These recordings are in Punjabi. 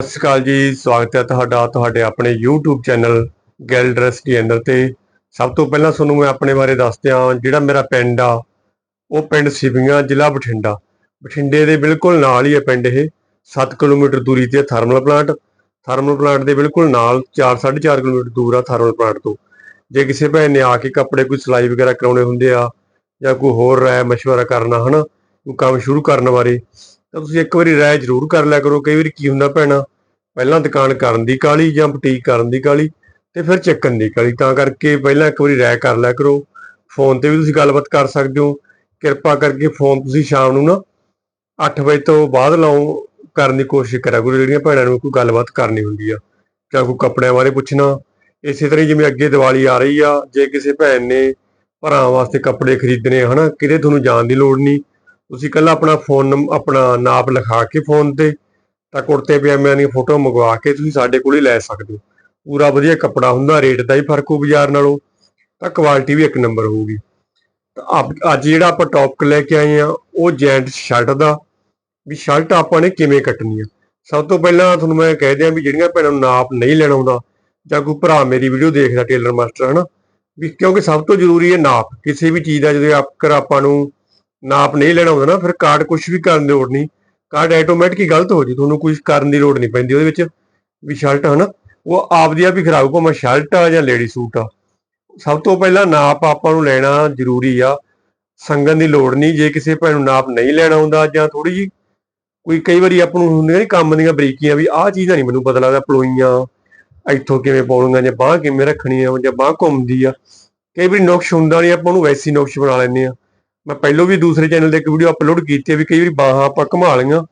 ਸਤਿ ਸ਼੍ਰੀ ਅਕਾਲ ਜੀ, ਸਵਾਗਤ ਹੈ ਤੁਹਾਡਾ, ਤੁਹਾਡੇ ਆਪਣੇ YouTube ਚੈਨਲ ਗੈਲ ਡਰੈਸ ਤੇ ਸਭ ਤੋਂ ਪਹਿਲਾਂ ਤੁਹਾਨੂੰ ਮੈਂ ਆਪਣੇ ਬਾਰੇ ਦੱਸਦਿਆਂ ਜਿਹੜਾ ਮੇਰਾ ਪਿੰਡ ਆ, ਉਹ ਪਿੰਡ ਸਿਵੀਆਂ, ਜ਼ਿਲ੍ਹਾ ਬਠਿੰਡਾ। ਬਠਿੰਡੇ ਦੇ ਬਿਲਕੁਲ ਨਾਲ ਹੀ ਹੈ ਪਿੰਡ ਇਹ 7 ਕਿਲੋਮੀਟਰ ਦੂਰੀ ਤੇ ਥਰਮਲ ਪਲਾਂਟ। ਥਰਮਲ ਪਲਾਂਟ ਦੇ ਬਿਲਕੁਲ ਨਾਲ 4 4.5 ਕਿਲੋਮੀਟਰ ਦੂਰ ਆ ਥਰਮਲ ਪਲਾਂਟ ਤੋਂ। ਜੇ ਕਿਸੇ ਭੈਣ ਨੇ ਆ ਕੇ ਕੱਪੜੇ ਕੋਈ ਸਿਲਾਈ ਵਗੈਰਾ ਕਰਾਉਣੇ ਹੁੰਦੇ ਆ ਜਾਂ ਕੋਈ ਹੋਰ ਰਾਏ ਮਸ਼ਵਰਾ ਕਰਨਾ ਹਨਾ, ਕੋਈ ਕੰਮ ਸ਼ੁਰੂ ਕਰਨ ਬਾਰੇ ਤਾਂ ਤੁਸੀਂ ਇੱਕ ਵਾਰੀ ਰਾਏ ਜ਼ਰੂਰ ਕਰ ਲਿਆ ਕਰੋ ਕਈ ਵਾਰੀ ਕੀ ਹੁੰਦਾ ਭੈਣਾ ਪਹਿਲਾਂ ਦੁਕਾਨ ਕਰਨ ਦੀ ਕਾਲੀ ਜਾਂ ਬੁਟੀਕ ਕਰਨ ਦੀ ਕਾਲੀ ਤੇ ਫਿਰ ਚੱਕਣ ਦੀ ਕਾਲੀ ਤਾਂ ਕਰਕੇ ਪਹਿਲਾਂ ਇੱਕ ਵਾਰੀ ਰਾਏ ਕਰ ਲਿਆ ਕਰੋ। ਫੋਨ ਤੇ ਵੀ ਤੁਸੀਂ ਗੱਲਬਾਤ ਕਰ ਸਕਦੇ ਹੋ ਕਿਰਪਾ ਕਰਕੇ ਫੋਨ ਤੁਸੀਂ ਸ਼ਾਮ ਨੂੰ ਨਾ 8 ਵਜੇ ਤੋਂ ਬਾਅਦ ਲਾਓ ਕਰਨ ਦੀ ਕੋਸ਼ਿਸ਼ ਕਰਿਆ ਕਰੋ ਜਿਹੜੀਆਂ ਭੈਣਾਂ ਨੂੰ ਕੋਈ ਗੱਲਬਾਤ ਕਰਨੀ ਹੁੰਦੀ ਆ ਜਾਂ ਕੋਈ ਕੱਪੜਿਆਂ ਬਾਰੇ ਪੁੱਛਣਾ। ਇਸੇ ਤਰ੍ਹਾਂ ਹੀ ਜਿਵੇਂ ਅੱਗੇ ਦੀਵਾਲੀ ਆ ਰਹੀ ਆ ਜੇ ਕਿਸੇ ਭੈਣ ਨੇ ਭਰਾ ਵਾਸਤੇ ਕੱਪੜੇ ਖਰੀਦਣੇ ਆ, ਹਨਾ ਕਿਤੇ ਤੁਹਾਨੂੰ ਜਾਣ ਦੀ ਲੋੜ ਨਹੀਂ। ਤੁਸੀਂ ਕੱਲਾ ਆਪਣਾ ਫੋਨ ਆਪਣਾ ਨਾਪ ਲਿਖਾ ਕੇ ਫੋਨ ਤੇ ਤਾਂ ਕੁੜਤੇ ਪਜਾਮਿਆਂ ਦੀਆਂ ਫੋਟੋ ਮੰਗਵਾ ਕੇ ਤੁਸੀਂ ਸਾਡੇ ਕੋਲ ਹੀ ਲੈ ਸਕਦੇ ਹੋ। ਪੂਰਾ ਵਧੀਆ ਕੱਪੜਾ ਹੁੰਦਾ, ਰੇਟ ਦਾ ਹੀ ਫ਼ਰਕ ਹੋ ਬਾਜ਼ਾਰ ਨਾਲੋਂ, ਤਾਂ ਕੁਆਲਿਟੀ ਵੀ ਇੱਕ ਨੰਬਰ ਹੋਊਗੀ। ਅੱਜ ਜਿਹੜਾ ਆਪਾਂ ਟੌਪਿਕ ਲੈ ਕੇ ਆਏ ਆ ਉਹ ਜੈਂਟ ਸ਼ਰਟ ਦਾ, ਵੀ ਸ਼ਰਟ ਆਪਾਂ ਨੇ ਕਿਵੇਂ ਕੱਟਣੀ ਆ? ਸਭ ਤੋਂ ਪਹਿਲਾਂ ਤੁਹਾਨੂੰ ਮੈਂ ਕਹਿ ਦਿਆਂ ਵੀ ਜਿਹੜੀਆਂ ਭੈਣਾਂ ਨੂੰ ਨਾਪ ਨਹੀਂ ਲੈਣਾ ਆਉਂਦਾ, ਜਾਂ ਕੋਈ ਭਰਾ ਮੇਰੀ ਵੀਡੀਓ ਦੇਖਦਾ ਟੇਲਰ ਮਾਸਟਰ, ਹਨਾ? ਵੀ ਕਿਉਂਕਿ ਸਭ ਤੋਂ ਜ਼ਰੂਰੀ ਹੈ ਨਾਪ, ਕਿਸੇ ਵੀ ਚੀਜ਼ ਦਾ ਜਦੋਂ ਆਪਕਰ ਆਪਾਂ ਨੂੰ ਨਾਪ ਨਹੀਂ ਲੈਣਾ ਹੁੰਦਾ ਨਾ, ਫਿਰ ਕਾਰਡ ਕੁਝ ਵੀ ਕਰਨ ਦੀ ਲੋੜ ਨਹੀਂ। ਕਾਰਡ ਆਟੋਮੈਟਿਕ ਹੀ ਗਲਤ ਹੋ ਜੀ ਤੁਹਾਨੂੰ ਕੁਝ ਕਰਨ ਦੀ ਲੋੜ ਨਹੀਂ ਪੈਂਦੀ ਉਹਦੇ ਵਿੱਚ। ਵੀ ਸ਼ਰਟ ਹਨਾ, ਉਹ ਆਪਦੀ ਆਪ ਹੀ ਖਰਾਬ, ਭਾਵੇਂ ਸ਼ਰਟ ਆ ਜਾਂ ਲੇਡੀ ਸੂਟ ਆ। ਸਭ ਤੋਂ ਪਹਿਲਾਂ ਨਾਪ ਆਪਾਂ ਨੂੰ ਲੈਣਾ ਜ਼ਰੂਰੀ ਆ। ਸੰਗਨ ਦੀ ਲੋੜ ਨਹੀਂ, ਜੇ ਕਿਸੇ ਭੈਣ ਨੂੰ ਨਾਪ ਨਹੀਂ ਲੈਣਾ ਆਉਂਦਾ ਜਾਂ ਥੋੜੀ ਜੀ ਕੋਈ ਕਈ ਵਾਰੀ ਆਪਾਂ ਨੂੰ ਹੁੰਦੀਆਂ ਨੀ ਕੰਮ ਦੀਆਂ ਬਰੀਕੀਆਂ ਵੀ, ਆਹ ਚੀਜ਼ਾਂ ਨਹੀਂ ਮੈਨੂੰ ਪਤਾ ਲੱਗਦਾ, ਪਲੋਈਆਂ, ਇੱਥੋਂ ਕਿਵੇਂ ਪਾਉਣੀਆਂ ਜਾਂ ਬਾਹ ਕਿਵੇਂ ਰੱਖਣੀ ਆ ਜਾਂ ਬਾਹ ਘੁੰਮਦੀ ਆ। ਕਈ ਵਾਰੀ ਨੁਕਸ਼ ਹੁੰਦਾ ਨਹੀਂ ਆਪਾਂ ਨੂੰ ਵੈਸੀ ਨੁਕਸ਼ ਬਣਾ ਲੈਂਦੇ ਆ। ਮੈਂ ਪਹਿਲਾਂ ਵੀ ਦੂਸਰੇ ਚੈਨਲ ਤੇ ਇੱਕ ਵੀਡੀਓ ਅਪਲੋਡ ਕੀਤੀ ਹੈ ਵੀ ਕਈ ਵਾਰੀ ਬਾਹਾਂ ਆਪਾਂ ਘੁਮਾ ਲਈਆਂ,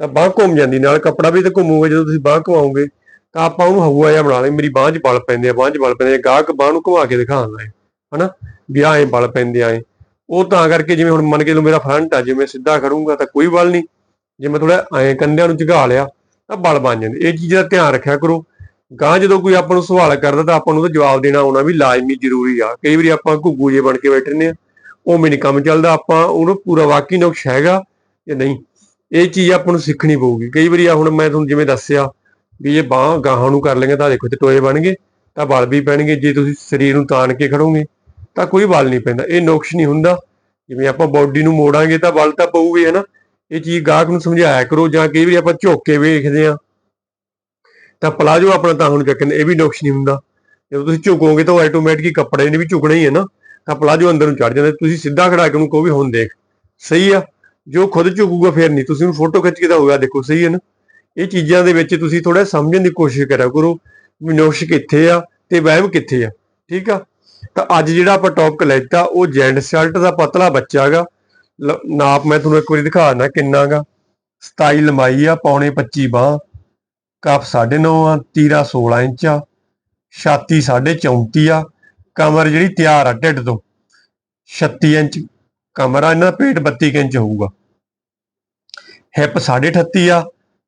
ਤਾਂ ਬਾਹ ਘੁੰਮ ਜਾਂਦੀ, ਨਾਲ ਕੱਪੜਾ ਵੀ ਤਾਂ ਘੁੰਮੂਗਾ ਜਦੋਂ ਤੁਸੀਂ ਬਾਹ ਘੁਮਾਓਗੇ, ਤਾਂ ਆਪਾਂ ਉਹਨੂੰ ਹਵਾ ਜਿਹਾ ਬਣਾ ਲਈ ਮੇਰੀ ਬਾਹ 'ਚ ਬਲ ਪੈਂਦੇ ਆ, ਬਾਹ 'ਚ ਬਲ ਪੈਂਦੇ ਆ, ਗਾਹਕ ਬਾਹ ਨੂੰ ਘੁਮਾ ਕੇ ਦਿਖਾਉਣ ਹੈ ਹਨਾ? ਵੀ ਆਹ ਐਂ ਬਲ ਪੈਂਦੇ ਆਏ ਉਹ ਤਾਂ ਕਰਕੇ ਜਿਵੇਂ ਹੁਣ ਮੰਨ ਕੇ ਲਓ ਮੇਰਾ ਫਰੰਟ ਆ ਜਿਵੇਂ ਸਿੱਧਾ ਖੜੂੰਗਾ ਤਾਂ ਕੋਈ ਬਲ ਨਹੀਂ, ਜੇ ਮੈਂ ਥੋੜਾ ਐਂ ਕੰਧਿਆਂ ਨੂੰ ਝੁਕਾ ਲਿਆ, ਤਾਂ ਬਲ ਬਣ ਜਾਂਦੇ। ਇਹ ਚੀਜ਼ ਦਾ ਧਿਆਨ ਰੱਖਿਆ ਕਰੋ। ਗਾਂ ਜਦੋਂ ਕੋਈ ਆਪਾਂ ਨੂੰ ਸਵਾਲ ਕਰਦਾ ਤਾਂ ਆਪਾਂ ਨੂੰ ਉਹਦਾ ਜਵਾਬ ਦੇਣਾ ਆਉਣਾ ਵੀ ਲਾਜ਼ਮੀ ਜ਼ਰੂਰੀ ਆ। ਕਈ ਵਾਰੀ ਆਪਾਂ ਘੁੱਗੂ ਜੇ ਬਣ ਕੇ ਬੈਠੇ ਨੇ ਉਹ ਨਹੀਂ ਕੰਮ ਚੱਲਦਾ, ਆਪਾਂ ਉਹਨੂੰ ਪੂਰਾ ਵਾਕਈ ਨੁਕਸ਼ ਹੈਗਾ ਜਾਂ ਨਹੀਂ? ਇਹ ਚੀਜ਼ ਆਪਾਂ ਨੂੰ ਸਿੱਖਣੀ ਪਊਗੀ। ਕਈ ਵਾਰੀ ਆ ਹੁਣ ਮੈਂ ਤੁਹਾਨੂੰ ਜਿਵੇਂ ਦੱਸਿਆ ਵੀ ਇਹ ਬਾਹ ਗਾਹਾਂ ਨੂੰ ਕਰ ਲੇਗੇ ਤਾਂ ਦੇਖੋ ਤੇ ਟੋਏ ਬਣਗੇ ਤਾਂ ਬਲ ਵੀ ਪੈਣਗੇ। ਜੇ ਤੁਸੀਂ ਸਰੀਰ ਨੂੰ ਤਾਣ ਕੇ ਖੜੋਗੇ ਤਾਂ ਕੋਈ ਬਲ ਨਹੀਂ ਪੈਂਦਾ। ਇਹ ਨੁਕਸ਼ ਨਹੀਂ ਹੁੰਦਾ। ਜਿਵੇਂ ਆਪਾਂ ਬਾਡੀ ਨੂੰ ਮੋੜਾਂਗੇ ਤਾਂ ਬਲ ਤਾਂ ਪਊਗੀ, ਹੈ ਨਾ? ਇਹ ਚੀਜ਼ ਗਾਹਕ ਨੂੰ ਸਮਝਾਇਆ ਕਰੋ ਜਾਂ ਕਈ ਵਾਰੀ ਆਪਾਂ ਝੁੱਕ ਕੇ ਵੇਖਦੇ ਆ ਤਾਂ ਪਲਾਜੋ ਆਪਣਾ ਤਾਂ ਹੁਣ ਚੱਕਣ ਇਹ ਵੀ ਨੁਕਸ਼ ਨਹੀਂ ਹੁੰਦਾ। ਜਦੋਂ ਤੁਸੀਂ ਝੁਕੋਗੇ ਤਾਂ ਆਟੋਮੈਟਿਕ ਹੀ ਕੱਪੜੇ ਨੇ ਵੀ ਝੁਕਣਾ ਹੀ ਹੈ ਨਾ। ਤਾਂ ਪਲਾਜੋ ਅੰਦਰ ਨੂੰ ਚੜ ਜਾਂਦਾ। ਤੁਸੀਂ ਸਿੱਧਾ ਖੜਾ ਕੇ ਉਹਨੂੰ ਕਹੋ ਵੀ ਹੁਣ ਦੇਖ। ਸਹੀ ਆ। ਜੋ ਖੁਦ ਝੁਕੂਗਾ, ਫਿਰ ਨਹੀਂ। ਤੁਸੀਂ ਉਹਨੂੰ ਫੋਟੋ ਖਿੱਚ ਕੇ ਤਾਂ ਹੋਗਾ ਦੇਖੋ, ਸਹੀ ਹੈ ਨਾ। ਇਹ ਚੀਜ਼ਾਂ ਦੇ ਵਿੱਚ ਤੁਸੀਂ ਥੋੜਾ ਸਮਝਣ ਦੀ ਕੋਸ਼ਿਸ਼ ਕਰਿਆ ਕਰੋ ਵੀ ਕਿੱਥੇ ਆ ਤੇ ਵਹਿਮ ਕਿੱਥੇ ਆ। ਠੀਕ ਆ? ਤਾਂ ਅੱਜ ਜਿਹੜਾ ਆਪਾਂ ਟੌਪਿਕ ਲੈਤਾ, ਉਹ ਜੈਂਟ ਸ਼ਰਟ ਦਾ ਪਤਲਾ ਬੱਚਾ ਹੈਗਾ। ਲ- ਨਾਪ ਮੈਂ ਤੁਹਾਨੂੰ ਇੱਕ ਵਾਰੀ ਦਿਖਾ ਦਿੰਦਾ ਕਿੰਨਾਗਾ। 27 ਲੰਬਾਈ ਆ, ਪੌਣੇ 25 ਬਾਹ। ਕੱਪ 9.5 ਆ, ਤੀਰਾ 16 ਇੰਚ। ਆ ਛਾਤੀ 34 ਆ। ਕਮਰ ਜਿਹੜੀ ਤਿਆਰ ਆ, ਢਿੱਡ ਤੋਂ। 36 ਇੰਚ ਕਮਰ ਆ, ਇਹਨਾਂ ਦਾ ਪੇਟ 32 ਕੁ ਇੰਚ ਹੋਊਗਾ। ਹਿੱਪ 38 ਆ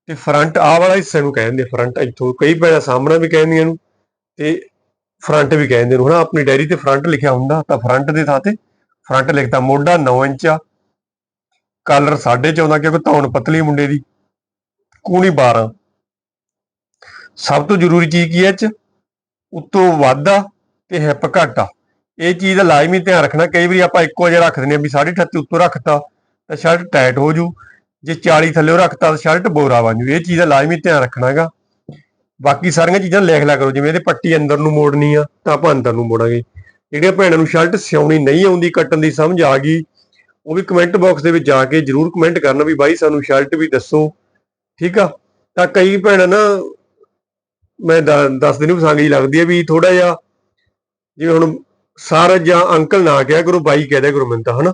ਤੇ ਫਰੰਟ ਆਹ ਵਾਲਾ ਹਿੱਸੇ ਨੂੰ ਕਹਿੰਦੇ ਫਰੰਟ ਇੱਥੋਂ ਕਈ ਪੈਣਾ ਸਾਹਮਣਾ ਵੀ ਕਹਿੰਦੀਆਂ ਨੂੰ ਤੇ ਫਰੰਟ ਵੀ ਕਹਿੰਦੇ ਨੂੰ। ਹਨਾ ਆਪਣੀ ਡਾਇਰੀ ਤੇ ਫਰੰਟ ਲਿਖਿਆ ਹੁੰਦਾ ਤਾਂ ਫਰੰਟ ਦੇ ਥਾਂ ਤੇ ਫਰੰਟ ਲਿਖਦਾ ਮੋਢਾ 9 ਇੰਚ ਆ ਕਲਰ 14.5 ਕਿਉਂਕਿ ਧੌਣ ਪਤਲੀ ਮੁੰਡੇ ਦੀ, ਕੂਣੀ 12 ਸਭ ਤੋਂ ਜ਼ਰੂਰੀ ਚੀਜ਼ ਕੀ ਹੈ ਇਹ ਚ? ਉੱਤੋਂ ਵੱਧ ਤੇ ਹਿੱਪ ਘੱਟ ਆ। ਇਹ ਚੀਜ਼ ਦਾ ਲਾਜ਼ਮੀ ਧਿਆਨ ਰੱਖਣਾ। ਕਈ ਵਾਰੀ ਆਪਾਂ ਇੱਕੋ ਜਿਹਾ ਰੱਖ ਦਿੰਦੇ ਆ ਵੀ 38.5 ਉੱਤੋਂ ਰੱਖਤਾ, ਤਾਂ ਸ਼ਰਟ ਟਾਈਟ ਹੋ ਜੂ। ਜੇ 40 ਥੱਲੇ ਰੱਖਤਾ, ਤਾਂ ਸ਼ਰਟ ਬੋਰਾ ਬਣ ਜੂ। ਇਹ ਚੀਜ਼ ਦਾ ਲਾਜ਼ਮੀ ਧਿਆਨ ਰੱਖਣਾਗਾ ਬਾਕੀ ਸਾਰੀਆਂ ਚੀਜ਼ਾਂ ਲਿਖ ਲਿਆ ਕਰੋ। ਜਿਵੇਂ ਇਹਦੇ ਪੱਟੀ ਅੰਦਰ ਨੂੰ ਮੋੜਨੀ ਆ, ਤਾਂ ਆਪਾਂ ਅੰਦਰ ਨੂੰ ਮੋੜਾਂਗੇ। ਜਿਹੜੀਆਂ ਭੈਣਾਂ ਨੂੰ ਸ਼ਰਟ ਸਿਉਣੀ ਨਹੀਂ ਆਉਂਦੀ, ਕੱਟਣ ਦੀ ਸਮਝ ਆ ਗਈ, ਉਹ ਵੀ ਕਮੈਂਟ ਬਾਕਸ ਦੇ ਵਿੱਚ ਜਾ ਕੇ ਜਰੂਰ ਕਮੈਂਟ ਕਰਨਾ ਵੀ ਬਾਈ ਸਾਨੂੰ ਸ਼ਰਟ ਵੀ ਦੱਸੋ। ਠੀਕ ਆ? ਤਾਂ ਕਈ ਭੈਣਾਂ ਨਾ, ਮੈਂ ਦ- ਦੱਸ ਦਿਨ ਪਸੰਦ ਹੀ ਲੱਗਦੀ ਹੈ ਵੀ ਥੋੜਾ ਜਿਹਾ ਜਿਵੇਂ ਹੁਣ ਸਰ ਜਾਂ ਅੰਕਲ ਨਾ ਕਿਹਾ ਕਰੋ, ਬਾਈ ਕਹਿ ਦਿਆ ਕਰੋ ਮੈਨੂੰ ਤਾਂ, ਹਨਾ?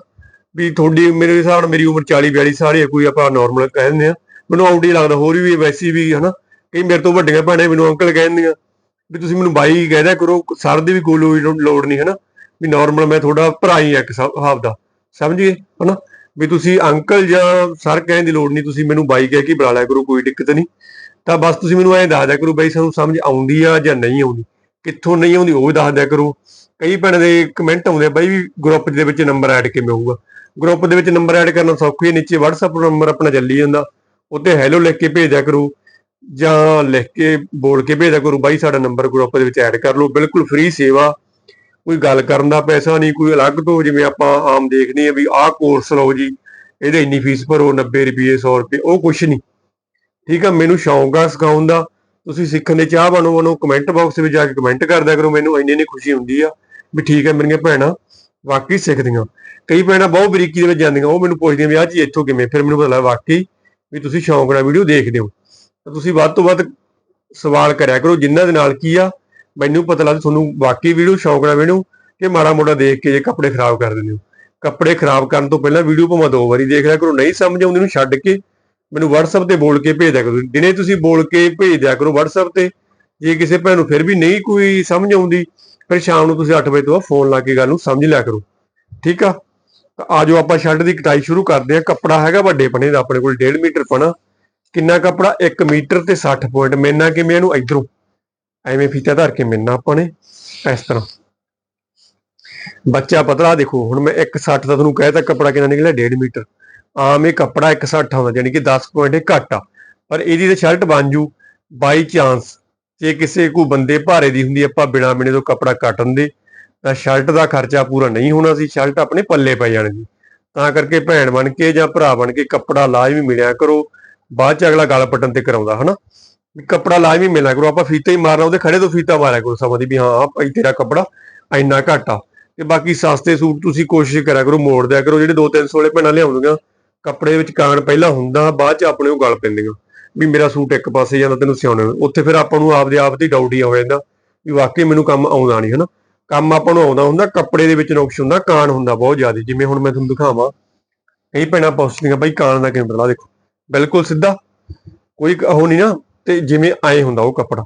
ਵੀ ਤੁਹਾਡੀ, ਮੇਰੇ ਹਿਸਾਬ ਨਾਲ ਮੇਰੀ ਉਮਰ 40 42 ਸਾਲ ਹੈ ਕੋਈ ਆਪਾਂ ਨਾਰਮਲ ਕਹਿ ਦਿੰਦੇ ਆ। ਮੈਨੂੰ ਆਊਟ ਲੱਗਦਾ ਹੋਰ ਵੀ, ਵੈਸੀ ਵੀ, ਹਨਾ? ਕਈ ਮੇਰੇ ਤੋਂ ਵੱਡੀਆਂ ਭੈਣਾਂ ਮੈਨੂੰ ਅੰਕਲ ਕਹਿੰਦੀਆਂ ਵੀ ਤੁਸੀਂ ਮੈਨੂੰ ਬਾਈ ਕਹਿ ਦਿਆ ਕਰੋ, ਸਰ ਦੀ ਵੀ ਕੋਈ ਲੋੜ ਲੋੜ ਨਹੀਂ, ਹਨਾ? ਵੀ ਨਾਰਮਲ ਮੈਂ ਤੁਹਾਡਾ ਭਰਾ ਹੀ ਇੱਕ ਹਿਸਾਬ ਦਾ, ਸਮਝੀਏ, ਹਨਾ? ਵੀ ਤੁਸੀਂ ਅੰਕਲ ਜਾਂ ਸਰ ਕਹਿਣ ਦੀ ਲੋੜ ਨਹੀਂ, ਤੁਸੀਂ ਮੈਨੂੰ ਬਾਈ ਕਹਿ ਕੇ ਬੁਲਾ ਲਿਆ ਕਰੋ, ਕੋਈ ਦਿੱਕਤ ਨਹੀਂ। ਤਾਂ ਬਸ ਤੁਸੀਂ ਮੈਨੂੰ ਐਂ ਦੱਸ ਦਿਆ ਕਰੋ, ਬਾਈ ਸਾਨੂੰ ਸਮਝ ਆਉਂਦੀ ਆ ਜਾਂ ਨਹੀਂ ਆਉਂਦੀ। ਕਿੱਥੋਂ ਨਹੀਂ ਆਉਂਦੀ ਉਹ ਵੀ ਦੱਸ ਦਿਆ ਕਰੋ। ਕਈ ਭੈਣਾਂ ਦੇ ਕਮੈਂਟ ਆਉਂਦੇ ਬਾਈ ਵੀ ਗਰੁੱਪ ਦੇ ਵਿੱਚ ਨੰਬਰ ਐਡ ਕਿਵੇਂ ਹੋਊਗਾ। ਗਰੁੱਪ ਦੇ ਵਿੱਚ ਨੰਬਰ ਐਡ ਕਰਨਾ ਸੌਖੀ ਹੈ ਨੀਚੇ WhatsApp ਨੰਬਰ ਆਪਣਾ ਚੱਲੀ ਜਾਂਦਾ। ਉੱਤੇ ਹੈਲੋ ਲਿਖ ਕੇ ਭੇਜ ਦਿਆ ਕਰੋ ਜਾਂ ਲਿਖ ਕੇ ਬੋਲ ਕੇ ਭੇਜਿਆ ਕਰੋ, ਬਾਈ ਸਾਡਾ ਨੰਬਰ ਗਰੁੱਪ ਦੇ ਵਿੱਚ ਐਡ ਕਰ ਲਓ। ਬਿਲਕੁਲ ਫ੍ਰੀ ਸੇਵਾ। ਕੋਈ ਗੱਲ ਕਰਨ ਦਾ ਪੈਸਾ ਨਹੀਂ, ਕੋਈ ਅਲੱਗ ਤੋਂ ਜਿਵੇਂ ਆਪਾਂ ਆਮ ਦੇਖਦੇ ਆ ਵੀ ਆਹ ਕੋਰਸ ਲਓ ਜੀ, ਇਹਦੇ ਇੰਨੀ ਫੀਸ ਭਰੋ 90 ਰੁਪਏ 100 ਰੁਪਏ, ਉਹ ਕੁਛ ਨਹੀਂ। ਠੀਕ ਆ, ਮੈਨੂੰ ਸ਼ੌਂਕ ਆ ਸਿਖਾਉਣ ਦਾ। ਤੁਸੀਂ ਸਿੱਖਣ ਦੇ ਚਾਹ ਬਣੋ, ਉਹਨੂੰ ਕਮੈਂਟ ਬਾਕਸ ਵਿੱਚ ਜਾ ਕੇ ਕਮੈਂਟ ਕਰਦਿਆ ਕਰੋ, ਮੈਨੂੰ ਇੰਨੀ ਇੰਨੀ ਖੁਸ਼ੀ ਹੁੰਦੀ ਆ ਵੀ ਠੀਕ ਹੈ ਮੇਰੀਆਂ ਭੈਣਾਂ, ਵਾਕਈ ਸਿੱਖਦੀਆਂ। ਕਈ ਭੈਣਾਂ ਬਹੁਤ ਬਰੀਕੀ ਦੇ ਵਿੱਚ ਜਾਂਦੀਆਂ, ਉਹ ਮੈਨੂੰ ਪੁੱਛਦੀਆਂ ਵੀ ਆਹ ਚੀਜ਼ ਇੱਥੋਂ ਕਿਵੇਂ, ਫਿਰ ਮੈਨੂੰ ਪਤਾ ਲੱਗਾ ਵਾਕਈ ਵੀ ਤੁਸੀਂ ਸ਼ੌਂਕ ਨਾਲ ਵੀਡੀਓ ਦੇਖਦੇ ਹੋ। ਤਾਂ ਤੁਸੀਂ ਵੱਧ ਤੋਂ ਵੱਧ ਸਵਾਲ ਕਰਿਆ ਕਰੋ ਜਿਨ੍ਹਾਂ ਦੇ ਨਾਲ ਕੀ ਆ, ਮੈਨੂੰ ਪਤਾ ਲੱਗਦਾ ਤੁਹਾਨੂੰ ਵਾਕਈ ਵੀਡੀਓ ਸ਼ੌਂਕ ਨਾਲ ਵੇਣੋ ਕਿ ਮਾੜਾ ਮੋਟਾ ਦੇਖ ਕੇ ਜੇ ਕੱਪੜੇ ਖਰਾਬ ਕਰ ਦਿੰਦੇ ਹੋ। ਕੱਪੜੇ ਖਰਾਬ ਕਰਨ ਤੋਂ ਪਹਿਲਾਂ ਵੀਡੀਓ ਭਾਵੇਂ ਦੋ ਵਾਰੀ ਦੇਖ ਲਿਆ ਕਰੋ, ਨਹੀਂ ਸਮਝ ਆਉਂਦੀ ਨੂੰ ਛੱਡ ਕੇ ਮੈਨੂੰ WhatsApp ਤੇ ਬੋਲ ਕੇ ਭੇਜ ਦਿਆ ਕਰੋ। ਦਿਨੇ ਤੁਸੀਂ ਬੋਲ ਕੇ ਭੇਜ ਦਿਆ ਕਰੋ WhatsApp ਤੇ। ਜੇ ਕਿਸੇ ਭੈਣ ਨੂੰ ਫਿਰ ਵੀ ਨਹੀਂ ਕੋਈ ਸਮਝ ਆਉਂਦੀ, ਫਿਰ ਸ਼ਾਮ ਨੂੰ ਤੁਸੀਂ 8 ਵਜੇ ਤੋਂ ਫੋਨ ਲਾ ਕੇ ਗੱਲ ਨੂੰ ਸਮਝ ਲਿਆ ਕਰੋ। ਠੀਕ ਆ? ਤਾਂ ਆਜੋ ਆਪਾਂ ਸ਼ਰਟ ਦੀ ਕਟਾਈ ਸ਼ੁਰੂ ਕਰਦੇ ਆ ਕੱਪੜਾ ਹੈਗਾ ਵੱਡੇ ਪਣੇ ਦਾ, ਆਪਣੇ ਕੋਲ 1.5 ਮੀਟਰ ਪਣਾ ਕਿੰਨਾ ਕੱਪੜਾ? 1 ਮੀਟਰ ਤੇ 60 ਪੁਆਇੰਟ ਮੈਨਾ ਕਿਵੇਂ ਇਹਨੂੰ? ਇਧਰੋਂ। ਐਵੇਂ ਫੀਤਾ ਧਰ ਕੇ ਮੈਨਾਂ ਆਪਾਂ ਨੇ। ਇਸ ਤਰ੍ਹਾਂ। ਬੱਚਾ ਪਤਲਾ ਦੇਖੋ, ਹੁਣ ਮੈਂ 160 ਦਾ ਤੁਹਾਨੂੰ ਕਹਿਤਾ ਕੱਪੜਾ ਕਿੰਨਾ ਨਿਕਲਿਆ? 1.5 ਮੀਟਰ। ਆਮ ਇਹ ਕੱਪੜਾ 160 ਆਉਂਦਾ ਯਾਨੀ ਕਿ 10 ਪੁਆਇੰਟ ਇਹ ਘੱਟ ਆ। ਪਰ ਇਹਦੀ ਤੇ ਸ਼ਰਟ ਬਣ ਜੂ ਬਾਈ ਚਾਂਸ ਜੇ ਕਿਸੇ ਕੋ ਬੰਦੇ ਭਾਰੇ ਦੀ ਹੁੰਦੀ, ਆਪਾਂ ਬਿਨਾ ਬਿਨੇ ਤੋਂ ਕੱਪੜਾ ਕੱਟਣ ਦੇ ਤਾਂ ਸ਼ਰਟ ਦਾ ਖਰਚਾ ਪੂਰਾ ਨਹੀਂ ਹੋਣਾ ਸੀ, ਸ਼ਰਟ ਆਪਣੇ ਪੱਲੇ ਪੈ ਜਾਣਗੀ ਤਾਂ ਕਰਕੇ ਭੈਣ ਬਣ ਕੇ ਜਾਂ ਭਰਾ ਬਣ ਕੇ ਕੱਪੜਾ ਲਾਜ਼ਮੀ ਮਿਲਿਆ ਕਰੋ, ਬਾਅਦ ਚ ਅਗਲਾ ਗਲ ਪਟਣ ਤੇ ਕਰਾਉਂਦਾ, ਹਨਾ? ਕੱਪੜਾ ਲਾਜ਼ਮੀ ਮਿਲਿਆ ਕਰੋ, ਆਪਾਂ ਫੀਤਾ ਹੀ ਮਾਰਨਾ, ਉਹਦੇ ਖੜੇ ਤੋਂ ਫੀਤਾ ਮਾਰਿਆ ਕਰੋ, ਸਮਝਦੀ ਵੀ ਹਾਂ ਭਾਈ ਤੇਰਾ ਕੱਪੜਾ ਇੰਨਾ ਘੱਟ ਆ। ਤੇ ਬਾਕੀ ਸਸਤੇ ਸੂਟ ਤੁਸੀਂ ਕੋਸ਼ਿਸ਼ ਕਰਿਆ ਕਰੋ, ਮੋੜ ਦਿਆ ਕਰੋ, ਜਿਹੜੇ 2-300 ਵਾਲੇ ਭੈਣਾਂ ਲਿਆਉਂਦੀਆਂ ਕੱਪੜੇ ਵਿੱਚ ਕਾਣ ਪਹਿਲਾਂ ਹੁੰਦਾ, ਬਾਅਦ ਚ ਆਪਣੇ ਉਹ ਗਲ ਪੈਂਦੀਆਂ। ਵੀ ਮੇਰਾ ਸੂਟ ਇੱਕ ਪਾਸੇ ਜਾਂਦਾ, ਤੈਨੂੰ ਸਿਉਣੇ ਉੱਥੇ ਫਿਰ ਆਪਾਂ ਨੂੰ ਆਪਦੇ ਆਪ ਤੇ ਡਾਊਟ ਹੀ ਹੋ ਜਾਂਦਾ, ਵੀ ਵਾਕਈ ਮੈਨੂੰ ਕੰਮ ਆਉਂਦਾ ਨਹੀਂ, ਹਨਾ? ਕੰਮ ਆਪਾਂ ਨੂੰ ਆਉਂਦਾ ਹੁੰਦਾ, ਕੱਪੜੇ ਦੇ ਵਿੱਚ ਨੁਕਸ ਹੁੰਦਾ ਕਾਣ ਹੁੰਦਾ ਬਹੁਤ ਜ਼ਿਆਦਾ। ਜਿਵੇਂ ਹੁਣ ਮੈਂ ਤੁਹਾਨੂੰ ਦਿਖਾਵਾਂ, ਕਈ ਭੈਣਾਂ ਪੁੱਛਦੀਆਂ, ਬਾਈ ਕਾਣ ਦਾ ਕਿਵੇਂ ਬਦਲਾ ਦੇਖੋ। ਬਿਲਕੁਲ ਸਿੱਧਾ। ਕੋਈ ਉਹ ਨਹੀਂ ਨਾ, ਤੇ ਜਿਵੇਂ ਆਏ ਹੁੰਦਾ ਉਹ ਕੱਪੜਾ।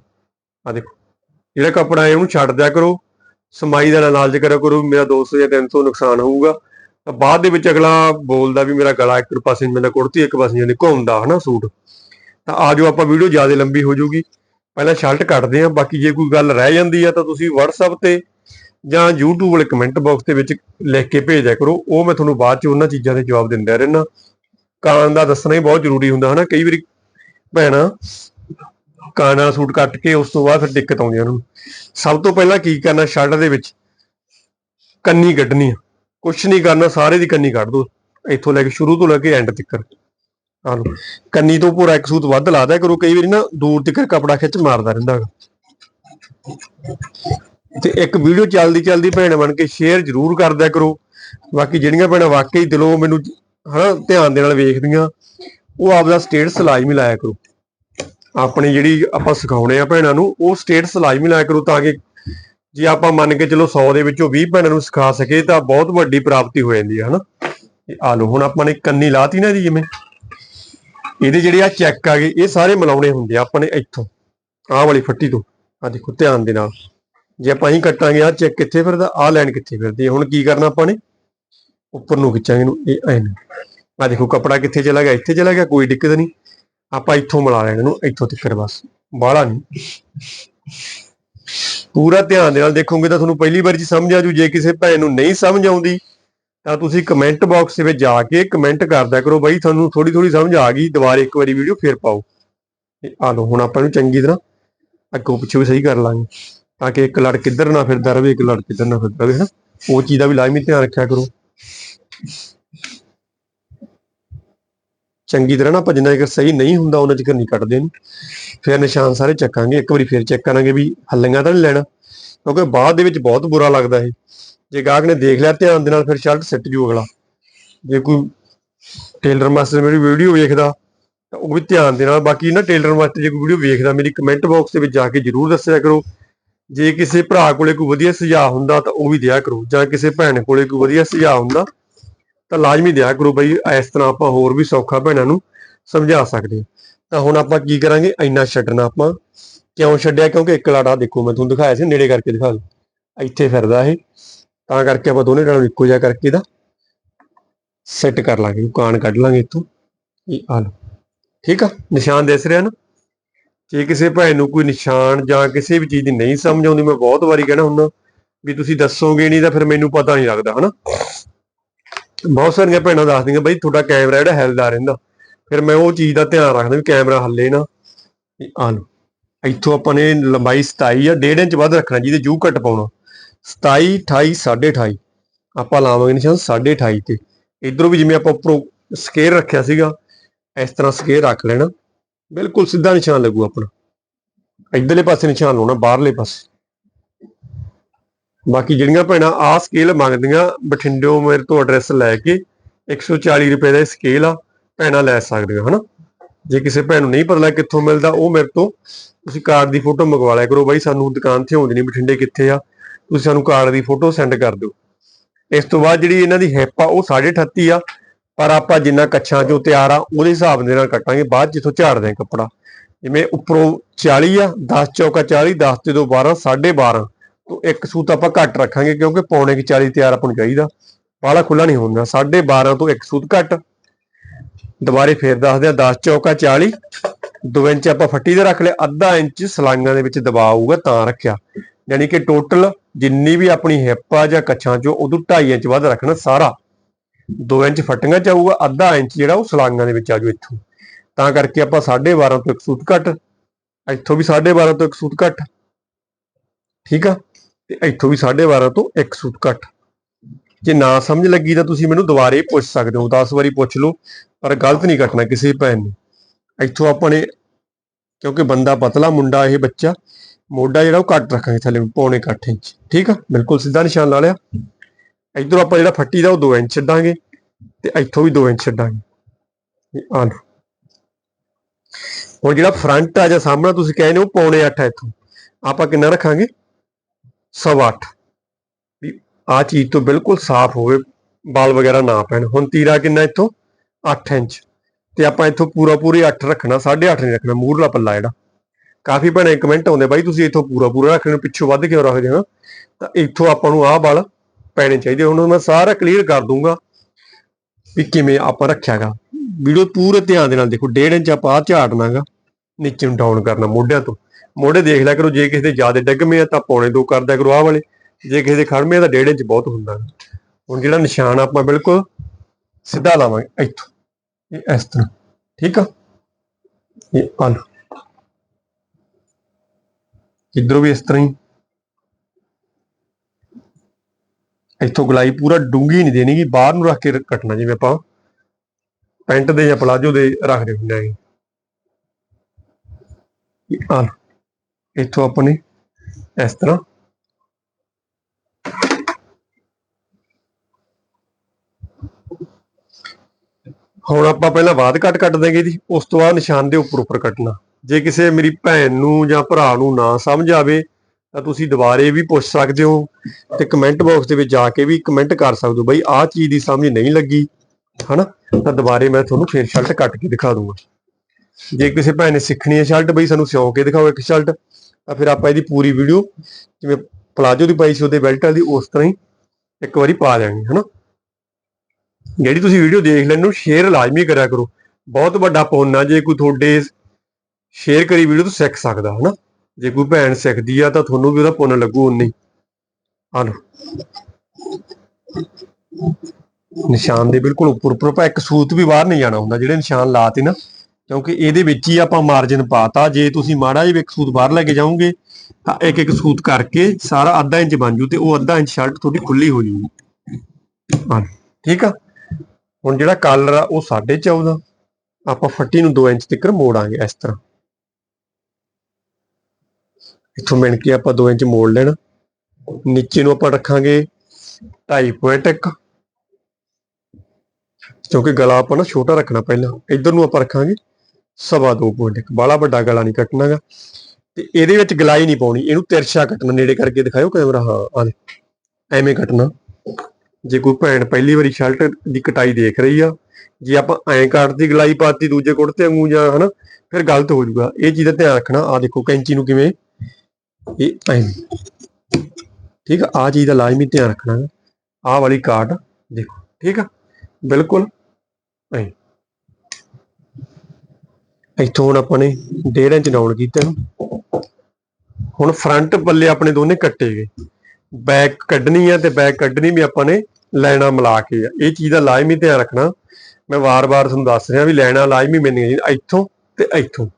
ਆ ਦੇਖੋ, ਜਿਹੜਾ ਕੱਪੜਾ ਹੈ ਉਹਨੂੰ ਛੱਡ ਦਿਆ ਕਰੋ। ਸਮਾਈ ਦਾ ਨਾ ਲਾਲਚ ਕਰਿਆ ਕਰੋ ਵੀ ਮੇਰਾ 200 ਜਾਂ 300 ਨੁਕਸਾਨ ਹੋਊਗਾ। ਤਾਂ ਬਾਅਦ ਦੇ ਵਿੱਚ ਅਗਲਾ ਬੋਲਦਾ ਵੀ ਮੇਰਾ ਗਲਾ ਇੱਕ ਪਾਸੇ ਮੇਰਾ ਕੁੜਤੀ ਇੱਕ ਪਾਸੇ ਜਾਂਦੀ ਘੁੰਮਦਾ ਹਨਾ ਸੂਟ। ਤਾਂ ਆਜੋ ਆਪਾਂ ਵੀਡੀਓ ਜ਼ਿਆਦਾ ਲੰਬੀ ਹੋ ਜਾਊਗੀ। ਪਹਿਲਾਂ ਸ਼ਰਟ ਕੱਟਦੇ ਆਂ ਬਾਕੀ ਜੇ ਕੋਈ ਗੱਲ ਰਹਿ ਜਾਂਦੀ ਆ ਤਾਂ ਤੁਸੀਂ WhatsApp ਤੇ ਜਾਂ YouTube ਵਾਲੇ ਕਮੈਂਟ ਬਾਕਸ ਦੇ ਵਿੱਚ ਲਿਖ ਕੇ ਭੇਜ ਕਰੋ। ਉਹ ਮੈਂ ਤੁਹਾਨੂੰ ਬਾਅਦ ਚ ਉਹਨਾਂ ਚੀਜ਼ਾਂ ਦੇ ਜਵਾਬ ਦਿੰਦਾ ਰਹਿਣਾ ਕਾਨ ਦਾ ਦੱਸਣਾ ਹੀ ਬਹੁਤ ਜ਼ਰੂਰੀ ਹੁੰਦਾ, ਹਨਾ? ਕਈ ਵਾਰੀ ਭੈਣਾਂ ਕਾਨ ਵਾਲਾ ਸੂਟ ਕੱਟ ਕੇ ਉਸ ਤੋਂ ਬਾਅਦ ਫਿਰ ਦਿੱਕਤ ਆਉਂਦੀ ਉਹਨਾਂ ਨੂੰ। ਸਭ ਤੋਂ ਪਹਿਲਾਂ ਕੀ ਕਰਨਾ ਸ਼ਰਟ ਦੇ ਵਿੱਚ ਕੰਨੀ ਕੱਢਣੀ ਆ। ਕੁਛ ਨਹੀਂ ਕਰਨਾ, ਸਾਰੇ ਦੀ ਕੰਨੀ ਕੱਢ ਦੋ। ਇੱਥੋਂ ਲੈ ਕੇ ਸ਼ੁਰੂ ਤੋਂ ਲੈ ਕੇ ਐਂਡ ਤੱਕ। ਆ ਲਓ, ਕੰਨੀ ਤੋਂ ਪੂਰਾ ਇੱਕ ਸੂਤ ਵੱਧ ਲਾ ਕਰੋ, ਕਈ ਵਾਰੀ ਨਾ ਦੂਰ ਤੱਕ ਕਪੜਾ ਖਿੱਚ ਮਾਰਦਾ ਰਹਿੰਦਾ ਤੇ ਇੱਕ ਵੀਡੀਓ ਚੱਲਦੀ ਚੱਲਦੀ ਭੈਣ ਬਣ ਕੇ ਸ਼ੇਅਰ ਜ਼ਰੂਰ ਕਰ ਕਰੋ। ਬਾਕੀ ਜਿਹੜੀਆਂ ਭੈਣਾਂ ਵਾਕਈ ਦਿਲੋਂ ਮੈਨੂੰ ਹਨਾ ਧਿਆਨ ਦੇ ਨਾਲ ਵੇਖਦੀਆਂ, ਉਹ ਆਪਦਾ ਸਟੇਟਸ ਲਾਜ਼ਮੀ ਲਾਇਆ ਕਰੋ। ਆਪਣੀ ਜਿਹੜੀ ਆਪਾਂ ਸਿਖਾਉਣੇ ਆ ਭੈਣਾਂ ਨੂੰ, ਉਹ ਸਟੇਟਸ ਲਾਜ਼ਮੀ ਲਾਇਆ ਕਰੋ ਤਾਂ ਕਿ ਜੇ ਆਪਾਂ ਮੰਨ ਕੇ ਚਲੋ 100 ਦੇ ਵਿੱਚੋਂ 20 ਭੈਣਾਂ ਨੂੰ ਸਿਖਾ ਸਕੇ ਤਾਂ ਬਹੁਤ ਵੱਡੀ ਪ੍ਰਾਪਤੀ ਹੋ ਜਾਂਦੀ ਹੈ, ਹਨਾ? ਇਹ ਆ ਲਓ, ਹੁਣ ਆਪਾਂ ਨੇ ਕੰਨੀ ਲਾਤੀ ਨਾ ਜੀ ਜਿਵੇਂ। ਇਹਦੇ ਜਿਹੜੇ ਆ ਚੈੱਕ ਆ ਗਏ, ਇਹ ਸਾਰੇ ਮਿਲਾਉਣੇ ਹੁੰਦੇ ਆ ਆਪਾਂ ਨੇ ਇੱਥੋਂ। ਆਹ ਵਾਲੀ ਫੱਟੀ ਤੋਂ। ਆ ਦੇਖੋ, ਧਿਆਨ ਦੇ ਨਾਲ। ਜੇ ਆਪਾਂ ਹੀ ਕੱਟਾਂਗੇ ਆ ਚੈੱਕ ਕਿੱਥੇ ਫਿਰਦਾ ਆ ਲਾਈਨ ਕਿੱਥੇ ਫਿਰਦੀ ਹੁਣ ਕੀ ਕਰਨਾ ਆਪਾਂ ਨੇ? ਉੱਪਰ ਨੂੰ ਖਿੱਚਾਂਗੇ ਇਹਨੂੰ, ਇਹ ਐਨ। ਆ ਦੇਖੋ, ਕਪੜਾ ਕਿੱਥੇ ਚਲਾ ਗਿਆ, ਇੱਥੇ ਚਲਾ ਗਿਆ, ਕੋਈ ਦਿੱਕਤ ਨਹੀਂ। ਆਪਾਂ ਇੱਥੋਂ ਮਿਲਾ ਲੈਣਾ ਇਹਨੂੰ, ਇੱਥੋਂ ਤੱਕ ਬਸ। ਬਾਹਲਾ ਨਹੀਂ। ਪੂਰਾ ਧਿਆਨ ਦੇ ਨਾਲ ਦੇਖੋਗੇ ਤਾਂ ਤੁਹਾਨੂੰ ਪਹਿਲੀ ਵਾਰ ਚ ਸਮਝ ਆ ਜੂ, ਜੇ ਕਿਸੇ ਭੈਣ ਨੂੰ ਨਹੀਂ ਸਮਝ ਆਉਂਦੀ, ਤਾਂ ਤੁਸੀਂ ਕਮੈਂਟ ਬਾਕਸ ਦੇ ਵਿੱਚ ਜਾ ਕੇ ਕਮੈਂਟ ਕਰਦਿਆ ਕਰੋ ਬਾਈ, ਤੁਹਾਨੂੰ ਥੋੜੀ ਥੋੜੀ ਸਮਝ ਆ ਗਈ, ਦੁਬਾਰਾ ਇੱਕ ਵਾਰੀ ਵੀਡੀਓ ਫੇਰ ਪਾਓ। ਇਹ ਆ ਲਓ, ਹੁਣ ਆਪਾਂ ਇਹਨੂੰ ਚੰਗੀ ਤਰ੍ਹਾਂ ਅੱਗੋਂ ਪਿੱਛੋਂ ਵੀ ਸਹੀ ਕਰ ਲਾਂਗੇ, ਤਾਂ ਕਿ ਇੱਕ ਲੜ ਕਿੱਧਰ ਨਾ ਫਿਰਦਾ ਰਵੇ ਇੱਕ ਲੜ ਕਿੱਧਰ ਨਾ ਫਿਰਦਾ ਰਵੇ ਹਨਾ? ਉਹ ਚੀਜ਼ ਦਾ ਵੀ ਲਾਜ਼ਮੀ ਧਿਆਨ ਰੱਖਿਆ ਕਰੋ। ਚੰਗੀ ਤਰ੍ਹਾਂ ਨਾ ਆਪਾਂ ਜਿੰਨਾ ਸਹੀ ਨਹੀਂ ਹੁੰਦਾ, ਉਹਨਾਂ ਚਿਰ ਨਹੀਂ ਕੱਟਦੇ ਇਹਨੂੰ ਫਿਰ ਨਿਸ਼ਾਨ ਸਾਰੇ ਚੱਕਾਂਗੇ, ਇੱਕ ਵਾਰੀ ਫਿਰ ਚੈੱਕ ਕਰਾਂਗੇ ਵੀ ਹੱਲੀਆਂ ਤਾਂ ਨਹੀਂ ਲੈਣਾ, ਕਿਉਂਕਿ ਬਾਅਦ ਦੇ ਵਿੱਚ ਬਹੁਤ ਬੁਰਾ ਲੱਗਦਾ ਇਹ। ਜੇ ਗਾਹਕ ਨੇ ਦੇਖ ਲਿਆ, ਧਿਆਨ ਦੇ ਨਾਲ ਫਿਰ ਸ਼ਰਟ ਸਿੱਟ ਜੂ ਅਗਲਾ। ਜੇ ਕੋਈ ਟੇਲਰ ਮਾਸਟਰ ਮੇਰੀ ਵੀਡੀਓ ਵੇਖਦਾ, ਤਾਂ ਉਹ ਵੀ ਧਿਆਨ ਦੇ ਨਾਲ, ਬਾਕੀ ਨਾ ਟੇਲਰ ਮਾਸਟਰ ਜੇ ਕੋਈ ਵੀਡੀਓ ਵੇਖਦਾ, ਮੇਰੀ ਕਮੈਂਟ ਬਾਕਸ ਦੇ ਵਿੱਚ ਜਾ ਕੇ ਜਰੂਰ ਦੱਸਿਆ ਕਰੋ। ਜੇ ਕਿਸੇ ਭਰਾ ਕੋਲੇ ਕੋਈ ਵਧੀਆ ਸੁਝਾਅ ਹੁੰਦਾ, ਤਾਂ ਉਹ ਵੀ ਦਿਆ ਕਰੋ, ਜਾਂ ਕਿਸੇ ਭੈਣ ਕੋਲੇ ਕੋਈ ਵਧੀਆ ਸੁਝਾਅ ਹੁੰਦਾ ਤਾਂ ਲਾਜ਼ਮੀ ਦਿਆ ਕਰੋ ਬਈ, ਇਸ ਤਰ੍ਹਾਂ ਆਪਾਂ ਹੋਰ ਵੀ ਸੌਖਾ ਭੈਣਾਂ ਨੂੰ ਸਮਝਾ ਸਕਦੇ ਹਾਂ। ਤਾਂ ਹੁਣ ਆਪਾਂ ਕੀ ਕਰਾਂਗੇ? ਇੰਨਾ ਛੱਡਣਾ ਆਪਾਂ। ਕਿਉਂ ਛੱਡਿਆ? ਕਿਉਂਕਿ ਇੱਕ ਲਾੜਾ ਦੇਖੋ, ਮੈਂ ਤੁਹਾਨੂੰ ਦਿਖਾਇਆ ਸੀ, ਨੇੜੇ ਕਰਕੇ ਦਿਖਾ ਦਿਓ। ਇੱਥੇ ਫਿਰਦਾ ਇਹ। ਤਾਂ ਕਰਕੇ ਆਪਾਂ ਦੋਨੇ ਡਾਂ ਨੂੰ ਇੱਕੋ ਜਿਹਾ ਕਰਕੇ ਦਾ ਸੈੱਟ ਕਰ ਲਾਂਗੇ ਕਾਨ ਕੱਢ ਲਾਂਗੇ ਇੱਥੋਂ। ਇਹ ਆ ਲਓ। ਠੀਕ ਆ? ਨਿਸ਼ਾਨ ਦਿਸ ਰਿਹਾ ਨਾ? ਜੇ ਕਿਸੇ ਭੈਣ ਨੂੰ ਕੋਈ ਨਿਸ਼ਾਨ ਜਾਂ ਕਿਸੇ ਵੀ ਚੀਜ਼ ਦੀ ਨਹੀਂ ਸਮਝ ਆਉਂਦੀ, ਮੈਂ ਬਹੁਤ ਵਾਰੀ ਕਹਿਣਾ ਹੁੰਦਾ, ਵੀ ਤੁਸੀਂ ਦੱਸੋਗੇ ਨਹੀਂ ਤਾਂ ਫਿਰ ਮੈਨੂੰ ਪਤਾ ਨਹੀਂ ਲੱਗਦਾ, ਹਨਾ? ਬਹੁਤ ਸਾਰੀਆਂ ਭੈਣਾਂ ਦੱਸਦੀਆਂ, ਬਈ ਤੁਹਾਡਾ ਕੈਮਰਾ ਜਿਹੜਾ ਹਿਲਦਾ ਰਹਿੰਦਾ। ਫਿਰ ਮੈਂ ਉਹ ਚੀਜ਼ ਦਾ ਧਿਆਨ ਰੱਖਦਾ ਵੀ ਕੈਮਰਾ ਹੱਲੇ ਨਾ ਇਹ ਆ ਲਓ। ਇੱਥੋਂ ਆਪਾਂ ਨੇ ਲੰਬਾਈ 27 ਆ 1.5 ਇੰਚ ਵੱਧ ਰੱਖਣਾ, ਜਿਹਦੇ ਜੂ ਘੱਟ ਪਾਉਣਾ। 27 28 28.5 ਆਪਾਂ ਲਾਵਾਂਗੇ ਨਿਸ਼ਾਨ 28.5 ਤੇ। ਇਧਰੋਂ ਵੀ ਜਿਵੇਂ ਆਪਾਂ ਉੱਪਰੋਂ ਸਕੇਅਰ ਰੱਖਿਆ ਸੀਗਾ, ਇਸ ਤਰ੍ਹਾਂ ਸਕੇਅਰ ਰੱਖ ਲੈਣਾ। ਬਿਲਕੁਲ ਸਿੱਧਾ ਨਿਸ਼ਾਨ ਲੱਗੂ ਆਪਣਾ। ਇਧਰਲੇ ਪਾਸੇ ਨਿਸ਼ਾਨ ਲਾਉਣਾ, ਬਾਹਰਲੇ ਪਾਸੇ। ਬਾਕੀ ਜਿਹੜੀਆਂ ਭੈਣਾਂ ਆ ਸਕੇਲ ਮੰਗਦੀਆਂ, ਬਠਿੰਡਿਓ ਮੇਰੇ ਤੋਂ ਐਡਰੈਸ ਲੈ ਕੇ 140 ਰੁਪਏ ਦਾ ਸਕੇਲ ਆ, ਭੈਣਾਂ ਲੈ ਸਕਦੀਆਂ, ਹਨਾ? ਜੇ ਕਿਸੇ ਭੈਣ ਨੂੰ ਨਹੀਂ ਪਤਾ ਕਿੱਥੋਂ ਮਿਲਦਾ, ਉਹ ਮੇਰੇ ਤੋਂ ਤੁਸੀਂ ਕਾਰਡ ਦੀ ਫੋਟੋ ਮੰਗਵਾ ਲਿਆ ਕਰੋ ਬਾਈ, ਸਾਨੂੰ ਦੁਕਾਨ ਤੇ ਆਉਂਦੀ ਨਹੀਂ, ਬਠਿੰਡੇ ਕਿੱਥੇ ਆ, ਤੁਸੀਂ ਸਾਨੂੰ ਕਾਰਡ ਦੀ ਫੋਟੋ ਸੈਂਡ ਕਰ ਦਿਓ। ਇਸ ਤੋਂ ਬਾਅਦ ਜਿਹੜੀ ਇਹਨਾਂ ਦੀ ਹਿੱਪ ਆ, ਉਹ 38.5 ਆ, ਪਰ ਆਪਾਂ ਜਿੰਨਾ ਕੱਛਾਂ ਚੋਂ ਤਿਆਰ ਆ, ਉਹਦੇ ਹਿਸਾਬ ਦੇ ਨਾਲ ਕੱਟਾਂਗੇ, ਬਾਅਦ ਜਿੱਥੋਂ ਝਾੜਦੇ ਆ ਕੱਪੜਾ। ਜਿਵੇਂ ਉੱਪਰੋਂ 40 ਆ 10 ਚੌਕਾ 40 10 ਤੇ ਦੋ 12 12.5 ਤੋਂ ਇੱਕ ਸੂਤ ਆਪਾਂ ਘੱਟ ਰੱਖਾਂਗੇ ਕਿਉਂਕਿ ਪੌਣੇ ਕਿ 40 ਤਿਆਰ ਆਪਾਂ ਨੂੰ ਚਾਹੀਦਾ। ਬਾਹਲਾ ਖੁੱਲਾ ਨਹੀਂ ਹੁੰਦਾ। 12.5 ਤੋਂ ਇੱਕ ਸੂਤ ਘੱਟ। ਦੁਬਾਰੇ ਫੇਰ ਦੱਸਦੇ ਆ 10 ਚੌਕਾ 40 2 ਇੰਚ ਆਪਾਂ ਫੱਟੀ ਦੇ ਰੱਖ ਲਿਆ। ਅੱਧਾ ਇੰਚ ਸਲਾਈਆਂ ਦੇ ਵਿੱਚ ਦਬਾਅ ਆਊਗਾ ਤਾਂ ਰੱਖਿਆ। ਯਾਨੀ ਕਿ ਟੋਟਲ ਜਿੰਨੀ ਵੀ ਆਪਣੀ ਹਿੱਪ ਆ ਜਾਂ ਕੱਛਾਂ ਚੋਂ ਉਦੋਂ 2.5 ਇੰਚ ਵੱਧ ਰੱਖਣਾ ਸਾਰਾ। 2 ਇੰਚ ਫਟੀਆਂ ਚ ਆਊਗਾ। ਅੱਧਾ ਇੰਚ ਜਿਹੜਾ ਉਹ ਸਲਾਂਗਾਂ ਦੇ ਵਿੱਚ ਆ ਆਜੂ ਇੱਥੋਂ। ਤਾਂ ਕਰਕੇ ਆਪਾਂ 12.5 ਤੋਂ ਇੱਕ ਸੂਤ ਘੱਟ। ਇੱਥੋਂ ਵੀ 12.5 ਤੋਂ ਇੱਕ ਸੂਤ ਘੱਟ। ਠੀਕ ਆ? ਤੇ ਇੱਥੋਂ ਵੀ 12.5 ਤੋਂ ਇੱਕ ਸੂਟ ਘੱਟ। ਜੇ ਨਾ ਸਮਝ ਲੱਗੀ ਤਾਂ ਤੁਸੀਂ ਮੈਨੂੰ ਦੁਬਾਰੇ ਪੁੱਛ ਸਕਦੇ ਹੋ 10 ਵਾਰੀ ਪੁੱਛ ਲਓ, ਪਰ ਗਲਤ ਨਹੀਂ ਕੱਟਣਾ ਕਿਸੇ ਭੈਣ ਨੂੰ। ਇੱਥੋਂ ਆਪਾਂ ਨੇ, ਕਿਉਂਕਿ ਬੰਦਾ ਪਤਲਾ ਮੁੰਡਾ ਇਹ ਬੱਚਾ, ਮੋਢਾ ਜਿਹੜਾ ਉਹ ਘੱਟ ਰੱਖਾਂਗੇ ਥੱਲੇ, ਪੌਣੇ 8 ਇੰਚ। ਠੀਕ ਆ? ਬਿਲਕੁਲ ਸਿੱਧਾ ਨਿਸ਼ਾਨ ਲਾ ਲਿਆ। ਇਧਰੋਂ ਆਪਾਂ ਜਿਹੜਾ ਫੱਟੀ ਦਾ ਉਹ 2 ਇੰਚ ਛੱਡਾਂਗੇ ਤੇ ਇੱਥੋਂ ਵੀ 2 ਇੰਚ ਛੱਡਾਂਗੇ। ਇਹ ਆ ਲਓ। ਹੁਣ ਜਿਹੜਾ ਫਰੰਟ ਆ ਜਾਂ ਸਾਹਮਣਾ ਤੁਸੀਂ ਕਹਿੰਦੇ ਹੋ, ਪੌਣੇ 8 ਆ ਇੱਥੋਂ। ਆਪਾਂ ਕਿੰਨਾ ਰੱਖਾਂਗੇ? ਸਵਾ 8 ਵੀ ਆ ਚੀਜ਼ ਤੋਂ ਬਿਲਕੁਲ ਸਾਫ਼ ਹੋਵੇ, ਬਾਲ ਵਗੈਰਾ ਨਾ ਪੈਣ। ਹੁਣ ਤੀਰਾ ਕਿੰਨਾ ਇੱਥੋਂ? 8 ਇੰਚ। ਤੇ ਆਪਾਂ ਇੱਥੋਂ ਪੂਰਾ ਪੂਰੀ 8 ਰੱਖਣਾ 8.5 ਨਹੀਂ ਰੱਖਣਾ, ਮੂਰਲਾ ਪੱਲਾ ਜਿਹੜਾ। ਕਾਫੀ ਭੈਣੇ ਕਮੈਂਟ ਆਉਂਦੇ, ਬਾਈ ਤੁਸੀਂ ਇੱਥੋਂ ਪੂਰਾ ਪੂਰਾ ਰੱਖਣੇ ਪਿੱਛੋਂ ਵੱਧ ਕਿਉਂ ਰੱਖਦੇ ਹੋ? ਤਾਂ ਇੱਥੋਂ ਆਪਾਂ ਨੂੰ ਆਹ ਬਲ ਪੈਣੇ ਚਾਹੀਦੇ। ਹੁਣ ਮੈਂ ਸਾਰਾ ਕਲੀਅਰ ਕਰ ਦੂੰਗਾ ਵੀ ਕਿਵੇਂ ਆਪਾਂ ਰੱਖਿਆਗਾ। ਵੀਡੀਓ ਪੂਰੇ ਧਿਆਨ ਦੇ ਨਾਲ ਦੇਖੋ 1.5 ਇੰਚ ਆਪਾਂ ਆਹ ਝਾੜਨਾਗਾ, ਨੀਚੇ ਨੂੰ ਡਾਊਨ ਕਰਨਾ ਮੋਢਿਆਂ ਤੋਂ। ਮੋਢੇ ਦੇਖ ਲਿਆ ਕਰੋ, ਜੇ ਕਿਸੇ ਦੇ ਜ਼ਿਆਦਾ ਡਿੱਗਵੇਂ ਆ ਤਾਂ ਪੌਣੇ ਦੋ ਕਰਦਾ ਕਰੋ ਆਹ ਵਾਲੇ। ਜੇ ਕਿਸੇ ਦੇ ਖੜਵੇਂ ਆ ਤਾਂ 1.5 ਇੰਚ ਬਹੁਤ ਹੁੰਦਾ। ਹੁਣ ਜਿਹੜਾ ਨਿਸ਼ਾਨ ਆਪਾਂ ਬਿਲਕੁਲ ਸਿੱਧਾ ਲਾਵਾਂਗੇ, ਇੱਥੋਂ। ਇਹ ਇਸ ਤਰ੍ਹਾਂ, ਠੀਕ ਆ? ਇਹ ਆ ਇਧਰੋਂ ਵੀ ਇਸ ਤਰ੍ਹਾਂ ਹੀ। ਇੱਥੋਂ ਗਲਾਈ ਪੂਰਾ ਡੂੰਗੀ ਨਹੀਂ ਦੇਣੀਗੀ ਬਾਹਰ ਨੂੰ ਰੱਖ ਕੇ ਕੱਟਣਾ, ਜਿਵੇਂ ਆਪਾਂ ਪੈਂਟ ਦੇ ਜਾਂ ਪਲਾਜੋ ਦੇ ਰੱਖਦੇ ਹੁੰਦੇ ਆਗੇ ਆ ਇੱਥੋਂ ਆਪਾਂ ਨੇ ਇਸ ਤਰ੍ਹਾਂ। ਹੁਣ ਆਪਾਂ ਪਹਿਲਾਂ ਬਾਅਦ ਕੱਟ ਕੱਟ ਦੇਂਗੇ ਜੀ, ਉਸ ਤੋਂ ਬਾਅਦ ਨਿਸ਼ਾਨ ਦੇ ਉੱਪਰ ਉੱਪਰ ਕੱਟਣਾ। ਜੇ ਕਿਸੇ ਮੇਰੀ ਭੈਣ ਨੂੰ ਜਾਂ ਭਰਾ ਨੂੰ ਨਾ ਸਮਝ ਆਵੇ, ਤਾਂ ਤੁਸੀਂ ਦੁਬਾਰੇ ਵੀ ਪੁੱਛ ਸਕਦੇ ਹੋ ਤੇ ਕਮੈਂਟ ਬਾਕਸ ਦੇ ਵਿੱਚ ਜਾ ਕੇ ਵੀ ਕਮੈਂਟ ਕਰ ਸਕਦੇ ਹੋ, ਬਈ ਆਹ ਚੀਜ਼ ਦੀ ਸਮਝ ਨਹੀਂ ਲੱਗੀ, ਹਨਾ? ਤਾਂ ਦੁਬਾਰੇ ਮੈਂ ਤੁਹਾਨੂੰ ਫੇਰ ਸ਼ਰਟ ਕੱਟ ਕੇ ਦਿਖਾ ਦੂੰਗਾ। ਜੇ ਕਿਸੇ ਭੈਣ ਨੇ ਸਿੱਖਣੀ ਹੈ ਸ਼ਰਟ ਬਈ ਸਾਨੂੰ ਸਿਉਂ ਕੇ ਦਿਖਾਓ ਇੱਕ ਸ਼ਰਟ ਤਾਂ ਫਿਰ ਆਪਾਂ ਇਹਦੀ ਪੂਰੀ ਵੀਡੀਓ ਜਿਵੇਂ ਪਲਾਜੋ ਦੀ ਪਾਈ ਸੀ ਉਹਦੇ ਬੈਲਟ ਦੀ ਉਸ ਤਰ੍ਹਾਂ ਹੀ ਇੱਕ ਵਾਰੀ ਪਾ ਲੈਣੀ ਹਨਾ? ਜਿਹੜੀ ਤੁਸੀਂ ਵੀਡੀਓ ਦੇਖ ਲੈਣ ਨੂੰ ਸ਼ੇਅਰ ਲਾਜ਼ਮੀ ਕਰਿਆ ਕਰੋ। ਬਹੁਤ ਵੱਡਾ ਪੁੰਨ ਆ, ਜੇ ਕੋਈ ਤੁਹਾਡੇ ਸ਼ੇਅਰ ਕਰੀ ਵੀਡੀਓ ਤੋਂ ਸਿੱਖ ਸਕਦਾ, ਹਨਾ? ਜੇ ਕੋਈ ਭੈਣ ਸਿੱਖਦੀ ਆ ਤਾਂ ਤੁਹਾਨੂੰ ਵੀ ਉਹਦਾ ਪੁੰਨ ਲੱਗੂ ਉਨੀ ਆ ਨਿਸ਼ਾਨ ਦੇ ਬਿਲਕੁਲ ਉੱਪਰ ਉੱਪਰ ਆਪਾਂ ਇੱਕ ਸੂਤ ਵੀ ਬਾਹਰ ਨਹੀਂ ਜਾਣਾ ਹੁੰਦਾ, ਜਿਹੜੇ ਨਿਸ਼ਾਨ ਲਾਤੇ ਨਾ। ਕਿਉਂਕਿ ਇਹਦੇ ਵਿੱਚ ਹੀ ਆਪਾਂ ਮਾਰਜਨ ਪਾਤਾ। ਜੇ ਤੁਸੀਂ ਮਾੜਾ ਜਿਹਾ ਇੱਕ ਸੂਤ ਬਾਹਰ ਲੈ ਕੇ ਜਾਓਗੇ, ਤਾਂ ਇੱਕ ਇੱਕ ਸੂਤ ਕਰਕੇ ਸਾਰਾ ਅੱਧਾ ਇੰਚ ਬਣ ਜੂ ਤੇ ਉਹ ਅੱਧਾ ਇੰਚ ਸ਼ਰਟ ਤੁਹਾਡੀ ਖੁੱਲੀ ਹੋ ਜੂਗੀ। ਹਾਂ ਠੀਕ ਆ? ਹੁਣ ਜਿਹੜਾ ਕਾਲਰ ਆ ਉਹ 14.5 ਆਪਾਂ ਫੱਟੀ ਨੂੰ 2 ਇੰਚ ਤੱਕ ਮੋੜਾਂਗੇ ਇਸ ਤਰ੍ਹਾਂ। ਇੱਥੋਂ ਮਿਣ ਕੇ ਆਪਾਂ 2 ਇੰਚ ਮੋੜ ਲੈਣਾ। ਨੀਚੇ ਨੂੰ ਆਪਾਂ ਰੱਖਾਂਗੇ 2.5.1 ਕਿਉਂਕਿ ਗਲਾ ਆਪਾਂ ਨਾ ਛੋਟਾ ਰੱਖਣਾ ਪਹਿਲਾਂ। ਇੱਧਰ ਨੂੰ ਆਪਾਂ ਰੱਖਾਂਗੇ ਸਵਾ 2.1 ਬਾਲਾ ਵੱਡਾ ਗਲਾ ਨਹੀਂ ਕੱਟਣਾਗਾ। ਤੇ ਇਹਦੇ ਵਿੱਚ ਗਲਾਈ ਨਹੀਂ ਪਾਉਣੀ। ਇਹਨੂੰ ਤਿਰਛਾ ਕੱਟਣਾ ਨੇੜੇ ਕਰਕੇ ਦਿਖਾਇਓ ਕੈਮਰਾ। ਹਾਂ, ਆ ਐਵੇਂ ਕੱਟਣਾ। ਜੇ ਕੋਈ ਭੈਣ ਪਹਿਲੀ ਵਾਰੀ ਸ਼ਰਟ ਦੀ ਕਟਾਈ ਦੇਖ ਰਹੀ ਆ, ਜੇ ਆਪਾਂ ਐਂ ਕੱਟਦੀ ਗਲਾਈ ਪਾਤੀ ਦੂਜੇ ਕੁੜਤੇ ਵਾਂਗੂ ਜਾਂ ਹਨਾ, ਫਿਰ ਗਲਤ ਹੋ ਜਾਊਗਾ। ਇਹ ਚੀਜ਼ ਦਾ ਧਿਆਨ ਰੱਖਣਾ। ਆ ਦੇਖੋ, ਕੈਂਚੀ ਨੂੰ ਕਿਵੇਂ ਇਹ ਐਂ। ਠੀਕ ਆ? ਆ ਚੀਜ਼ ਦਾ ਲਾਜ਼ਮੀ ਧਿਆਨ ਰੱਖਣਾ। ਆਹ ਵਾਲੀ ਕਾਟ ਦੇਖੋ। ਠੀਕ ਆ? ਬਿਲਕੁਲ ਐਂ। ਇੱਥੋਂ ਹੁਣ ਆਪਾਂ ਨੇ 1.5 ਇੰਚ ਡਾਊਨ ਕੀਤਾ। ਹੁਣ ਫਰੰਟ ਪੱਲੇ ਆਪਣੇ ਦੋਨੇ ਕੱਟੇ ਗਏ। ਬੈਕ ਕੱਢਣੀ ਆ ਤੇ ਬੈਕ ਕੱਢਣੀ ਵੀ ਆਪਾਂ ਨੇ ਲੈਣਾ ਮਿਲਾ ਕੇ ਆ। ਇਹ ਚੀਜ਼ ਦਾ ਲਾਜ਼ਮੀ ਧਿਆਨ ਰੱਖਣਾ। ਮੈਂ ਵਾਰ-ਵਾਰ ਤੁਹਾਨੂੰ ਦੱਸ ਰਿਹਾ ਵੀ ਲੈਣਾ ਲਾਜ਼ਮੀ ਮਿਲਣੀਆਂ ਇੱਥੋਂ ਤੇ ਇੱਥੋਂ।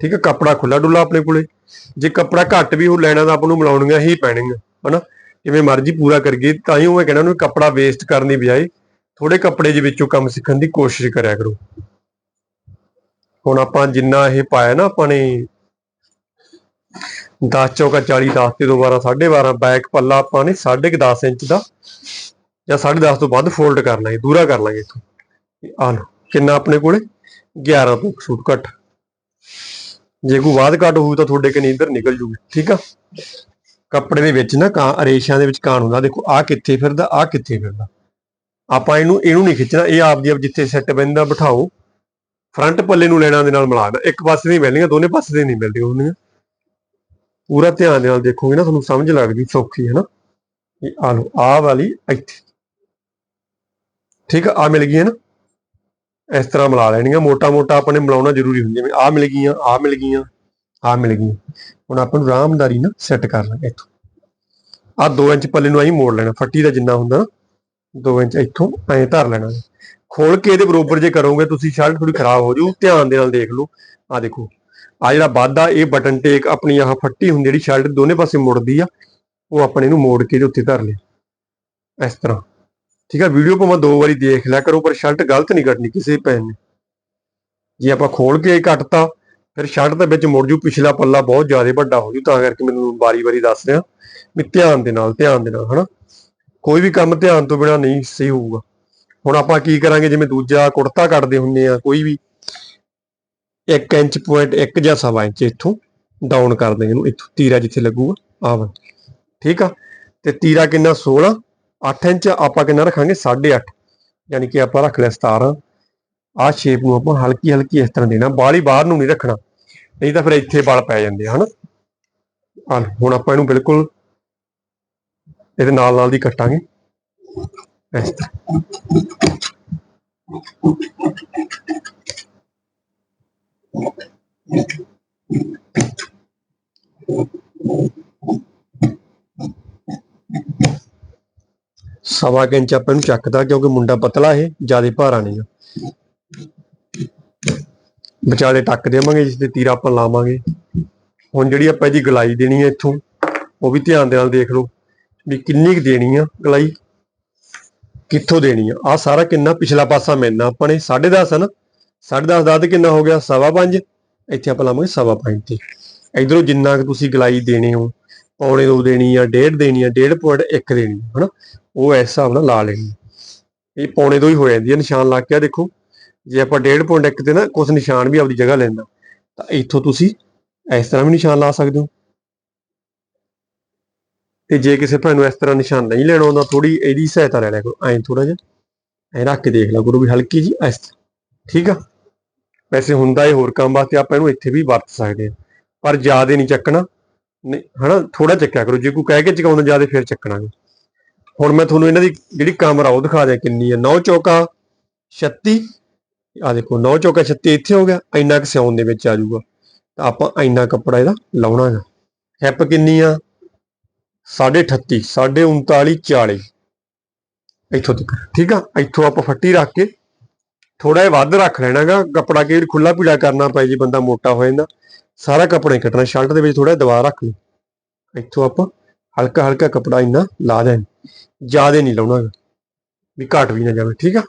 ਠੀਕ ਹੈ ਕੱਪੜਾ ਖੁੱਲਾ ਡੁੱਲਾ ਆਪਣੇ ਕੋਲੇ। ਜੇ ਕੱਪੜਾ ਘੱਟ ਵੀ ਉਹ ਲੈਣਾ ਤਾਂ ਆਪਾਂ ਨੂੰ ਮਿਲਾਉਣੀਆਂ ਹੀ ਪੈਣਗੀਆਂ। ਹਨਾ? ਜਿਵੇਂ ਮਰਜ਼ੀ ਪੂਰਾ ਕਰੀਏ, ਤਾਂ ਹੀ ਉਹ ਮੈਂ ਕਹਿਣਾ ਨੂੰ ਕੱਪੜਾ ਵੇਸਟ ਕਰਨ ਦੀ ਬਜਾਏ ਥੋੜੇ ਕੱਪੜੇ ਦੇ ਵਿੱਚੋਂ ਕੰਮ ਸਿੱਖਣ ਦੀ ਕੋਸ਼ਿਸ਼ ਕਰਿਆ ਕਰੋ। ਹੁਣ ਆਪਾਂ ਜਿੰਨਾ ਇਹ ਪਾਇਆ ਨਾ ਆਪਾਂ ਨੇ 10 ਚੌਕਾ 40 10 ਤੇ ਦੁਬਾਰਾ 12.5 ਬੈਕ ਪੱਲਾ ਆਪਾਂ ਨੇ 10.5 ਇੰਚ ਦਾ ਜਾਂ 10.5 ਤੋਂ ਵੱਧ ਫੋਲਡ ਕਰ ਲਾਂਗੇ ਦੂਰਾ ਕਰ ਲਾਂਗੇ ਇੱਥੋਂ। ਆ ਲਓ, ਕਿੰਨਾ ਆਪਣੇ ਕੋਲੇ? 11 ਤੋਂ ਸੂਟ ਘੱਟ। ਜੇ ਕੋਈ ਬਾਅਦ ਘੱਟ ਹੋਊ ਤਾਂ ਤੁਹਾਡੇ ਕਨੀ ਇੱਧਰ ਨਿਕਲ ਜੂਗੀ, ਠੀਕ ਆ? ਕੱਪੜੇ ਦੇ ਵਿੱਚ ਨਾ ਕਾਂ, ਰੇਸ਼ਿਆਂ ਦੇ ਵਿੱਚ ਕਾਣ ਹੁੰਦਾ, ਦੇਖੋ ਆ ਕਿੱਥੇ ਫਿਰਦਾ ਆ ਕਿੱਥੇ ਫਿਰਦਾ। ਆਪਾਂ ਇਹਨੂੰ ਇਹਨੂੰ ਨਹੀਂ ਖਿੱਚਣਾ, ਇਹ ਆਪਦੀ ਆਪ ਜਿੱਥੇ ਸੈੱਟ ਬੰਦਾ ਬਿਠਾਓ। ਫਰੰਟ ਪੱਲੇ ਨੂੰ ਲੈਣਾ ਦੇ ਨਾਲ ਮਿਲਾ ਦੇਣਾ ਇੱਕ ਪਾਸੇ ਨਹੀਂ ਮਿਲਣੀਆਂ ਦੋਨੇ ਪਾਸੇ ਦੇ ਨਹੀਂ ਮਿਲਦੀਆਂ ਹੁੰਦੀਆਂ। ਪੂਰਾ ਧਿਆਨ ਨਾਲ ਦੇਖੋਗੇ ਨਾ, ਤੁਹਾਨੂੰ ਸਮਝ ਲੱਗਦੀ ਸੌਖੀ ਹੈ ਨਾ। ਇਹ ਆ ਲਓ ਆਹ ਵਾਲੀ ਇੱਥੇ। ਠੀਕ ਆ ਆ ਮਿਲ ਗਈ ਹੈ ਨਾ। ਇਸ ਤਰ੍ਹਾਂ ਮਿਲਾ ਲੈਣੀਆਂ। ਮੋਟਾ ਮੋਟਾ ਆਪਾਂ ਨੇ ਮਿਲਾਉਣਾ ਜ਼ਰੂਰੀ ਹੁੰਦਾ। ਜਿਵੇਂ ਆ ਮਿਲ ਗਈਆਂ, ਆ ਮਿਲ ਗਈਆਂ, ਆ ਮਿਲ ਗਈਆਂ। ਹੁਣ ਆਪਾਂ ਨੂੰ ਆਰਾਮਦਾਰੀ ਨਾਲ ਸੈੱਟ ਕਰ ਲਾਂਗੇ ਇੱਥੋਂ। ਆ 2 ਇੰਚ ਪੱਲੇ ਨੂੰ ਐਂ ਮੋੜ ਲੈਣਾ। ਫੱਟੀ ਦਾ ਜਿੰਨਾ ਹੁੰਦਾ ਨਾ 2 ਇੰਚ ਇੱਥੋਂ ਐਂ ਧਰ ਲੈਣਾ। ਖੋਲ ਕੇ ਇਹਦੇ ਬਰੋਬਰ ਜੇ ਕਰੋਗੇ, ਤੁਸੀਂ ਸ਼ਰਟ ਥੋੜੀ ਖਰਾਬ ਹੋ ਜੂ ਧਿਆਨ ਦੇ ਨਾਲ ਦੇਖ ਲਓ। ਆ ਦੇਖੋ। ਆ ਜਿਹੜਾ ਵਾਧਾ, ਇਹ ਬਟਨ ਟੇਕ ਆਪਣੀ ਆਹ ਫੱਟੀ ਹੁੰਦੀ ਜਿਹੜੀ ਸ਼ਰਟ ਦੋਨੇ ਪਾਸੇ ਮੁੜਦੀ ਆ, ਉਹ ਆਪਣੇ ਨੂੰ ਮੋੜ ਕੇ ਇਹਦੇ ਉੱਤੇ ਧਰ ਲਿਆ। ਇਸ ਤਰ੍ਹਾਂ। ਠੀਕ ਆ? ਵੀਡੀਓ ਭਾਵੇਂ ਦੋ ਵਾਰੀ ਦੇਖ ਲਿਆ ਕਰੋ, ਪਰ ਸ਼ਰਟ ਗਲਤ ਨਹੀਂ ਕੱਟਣੀ ਕਿਸੇ ਪੈਨ ਨੇ। ਜੇ ਆਪਾਂ ਖੋਲ ਕੇ ਕੱਟਤਾ, ਫਿਰ ਸ਼ਰਟ ਦੇ ਵਿੱਚ ਮੁੜ ਜੂ ਪਿਛਲਾ ਪੱਲਾ ਬਹੁਤ ਜ਼ਿਆਦਾ ਵੱਡਾ ਹੋ ਜੂ ਤਾਂ ਕਰਕੇ ਮੈਨੂੰ ਵਾਰੀ-ਵਾਰੀ ਦੱਸ ਰਿਹਾ। ਵੀ ਧਿਆਨ ਦੇ ਨਾਲ, ਧਿਆਨ ਦੇ ਨਾਲ, ਹਨਾ? ਕੋਈ ਵੀ ਕੰਮ ਧਿਆਨ ਤੋਂ ਬਿਨਾ ਨਹੀਂ ਸਹੀ ਹੋਊਗਾ। ਹੁਣ ਆਪਾਂ ਕੀ ਕਰਾਂਗੇ, ਜਿਵੇਂ ਦੂਜਾ ਕੁੜਤਾ ਕੱਟਦੇ ਹੁੰਦੇ ਆ, ਕੋਈ ਵੀ 1 ਇੰਚ ਪੁਆਇੰਟ 1 ਜਾਂ ਸਵਾ ਇੰਚ ਇੱਥੋਂ ਡਾਊਨ ਕਰ ਦੇਂਗੇ ਇਹਨੂੰ, ਇੱਥੋਂ ਤੀਰਾ ਜਿੱਥੇ ਲੱਗੂਗਾ, ਆਹ ਵਾ ਠੀਕ ਆ? ਤੇ ਤੀਰਾ ਕਿੰਨਾ? 16 8 ਇੰਚ ਆਪਾਂ ਕਿੰਨਾ ਰੱਖਾਂਗੇ? 8.5 ਯਾਨੀ ਕਿ ਆਪਾਂ ਰੱਖ ਲਿਆ 17 ਆਹ ਸ਼ੇਪ ਨੂੰ ਆਪਾਂ ਹਲਕੀ ਹਲਕੀ ਇਸ ਤਰ੍ਹਾਂ ਦੇਣਾ, ਬਾਹਲੀ ਬਾਹਰ ਨੂੰ ਨਹੀਂ ਰੱਖਣਾ। ਨਹੀਂ ਤਾਂ ਫਿਰ ਇੱਥੇ ਬਲ ਪੈ ਜਾਂਦੇ ਆ, ਹਨਾ? ਹੁਣ ਆਪਾਂ ਇਹਨੂੰ ਬਿਲਕੁਲ ਇਹਦੇ ਨਾਲ ਨਾਲ ਦੀ ਕੱਟਾਂਗੇ। ਸਵਾ ਕੁ ਇੰਚ ਆਪਾਂ ਇਹਨੂੰ ਚੱਕਦਾ ਕਿਉਂਕਿ ਮੁੰਡਾ ਪਤਲਾ ਇਹ, ਜ਼ਿਆਦਾ ਭਾਰਾ ਨਹੀਂ ਆ। ਵਿਚਾਲੇ ਟੱਕ ਦੇਵਾਂਗੇ, ਜਿਸ ਤੇ ਤੀਰਾ ਆਪਾਂ ਲਾਵਾਂਗੇ। ਹੁਣ ਜਿਹੜੀ ਆਪਾਂ ਇਹਦੀ ਗਲਾਈ ਦੇਣੀ ਹੈ ਇੱਥੋਂ, ਉਹ ਵੀ ਧਿਆਨ ਦੇ ਨਾਲ ਦੇਖ ਲਓ ਵੀ ਕਿੰਨੀ ਕੁ ਦੇਣੀ ਆ ਗਲਾਈ। ਕਿੱਥੋਂ ਦੇਣੀ ਆ? ਆ ਸਾਰਾ ਕਿੰਨਾ ਪਿਛਲਾ ਪਾਸਾ ਮਿਲਣਾ ਆਪਾਂ ਨੇ 10.5 ਹੈ ਨਾ? 10.5 ਦਾ ਕਿੰਨਾ ਹੋ ਗਿਆ? ਸਵਾ ਪੰਜ। ਇੱਥੇ ਆਪਾਂ ਲਾਵਾਂਗੇ ਸਵਾ ਪੰਜ ਤੇ। ਇਧਰੋਂ ਜਿੰਨਾ ਕੁ ਤੁਸੀਂ ਗਲਾਈ ਦੇਣੀ ਹੋ, ਪੌਣੇ ਦੋ ਦੇਣੀ ਆ, ਡੇਢ ਦੇਣੀ ਆ, ਡੇਢ ਪੁਆਇੰਟ ਇੱਕ ਦੇਣੀ ਹਨਾ? ਉਹ ਇਸ ਹਿਸਾਬ ਨਾਲ ਲਾ ਲੈਣੀ ਇਹ ਪੌਣੇ ਦੋ ਹੀ ਹੋ ਜਾਂਦੀ ਹੈ ਨਿਸ਼ਾਨ ਲਾ ਕੇ ਆ ਦੇਖੋ। ਜੇ ਆਪਾਂ 1.5 ਤੇ ਨਾ ਕੁਝ ਨਿਸ਼ਾਨ ਵੀ ਆਪਦੀ ਜਗ੍ਹਾ ਲੈਂਦਾ ਤਾਂ ਇੱਥੋਂ ਤੁਸੀਂ ਇਸ ਤਰ੍ਹਾਂ ਵੀ ਨਿਸ਼ਾਨ ਲਾ ਸਕਦੇ ਹੋ। ਤੇ ਜੇ ਕਿਸੇ ਭੈਣ ਨੂੰ ਇਸ ਤਰ੍ਹਾਂ ਨਿਸ਼ਾਨ ਨਹੀਂ ਲੈਣਾ ਆਉਂਦਾ ਥੋੜੀ ਇਹਦੀ ਸਹਾਇਤਾ ਲੈ ਲਿਆ ਕਰੋ ਐਂ ਥੋੜਾ ਜਿਹਾ। ਐਂ ਰੱਖ ਕੇ ਦੇਖ ਲਿਆ ਕਰੋ ਵੀ, ਹਲਕੀ ਜੀ ਇਸ ਠੀਕ ਆ? ਵੈਸੇ ਹੁੰਦਾ ਇਹ ਹੋਰ ਕੰਮ ਵਾਸਤੇ ਆਪਾਂ ਇਹਨੂੰ ਇੱਥੇ ਵੀ ਵਰਤ ਸਕਦੇ ਆ। ਪਰ ਜ਼ਿਆਦਾ ਨਹੀਂ ਚੱਕਣਾ। ਨਹੀਂ, ਹਨਾ ਥੋੜਾ ਚੱਕਿਆ ਕਰੋ। ਜੇ ਕੋਈ ਕਹਿ ਕੇ ਚਕਾਉਂਦਾ, ਜ਼ਿਆਦਾ ਫਿਰ ਚੱਕਣਾ ਗਾ। ਹੁਣ ਮੈਂ ਤੁਹਾਨੂੰ ਇਹਨਾਂ ਦੀ ਜਿਹੜੀ ਕਮਰਾ ਉਹ ਦਿਖਾ ਦਿਆਂ ਕਿੰਨੀ ਹੈ 9 ਚੌਕਾ 36 ਆ ਦੇਖੋ 9 ਚੌਕਾ 36 ਇੱਥੇ ਹੋ ਗਿਆ। ਇੰਨਾ ਕੁ ਸਿਉਣ ਦੇ ਵਿੱਚ ਆ ਜਾਊਗਾ। ਤਾਂ ਆਪਾਂ ਇੰਨਾ ਕੱਪੜਾ ਇਹਦਾ ਲਾਉਣਾ ਹੈ ਹੈਪ ਕਿੰਨੀ ਆ? 38 39 40 ਇੱਥੋਂ ਤੱਕ ਠੀਕ ਆ? ਇੱਥੋਂ ਆਪਾਂ ਫੱਟੀ ਰੱਖ ਕੇ ਥੋੜਾ ਜਿਹਾ ਵੱਧ ਰੱਖ ਲੈਣਾਗਾ। ਕੱਪੜਾ ਕਿ ਖੁੱਲਾ ਪੀੜਾ ਕਰਨਾ ਪਏ ਜੀ ਬੰਦਾ ਮੋਟਾ ਹੋ ਜਾਂਦਾ। ਸਾਰਾ ਕੱਪੜਾ ਹੀ ਕੱਟਣਾ ਸ਼ਰਟ ਦੇ ਵਿੱਚ ਥੋੜਾ ਦਵਾ ਰੱਖ ਲਓ। ਇੱਥੋਂ ਆਪਾਂ ਹਲਕਾ ਹਲਕਾ ਕੱਪੜਾ ਇੰਨਾ ਲਾ ਦੇਣ। ਜ਼ਿਆਦਾ ਨਹੀਂ ਲਾਉਣਾ ਗਾ, ਵੀ ਘਟ ਵੀ ਨਾ ਜਾਵੇ ਠੀਕ ਆ?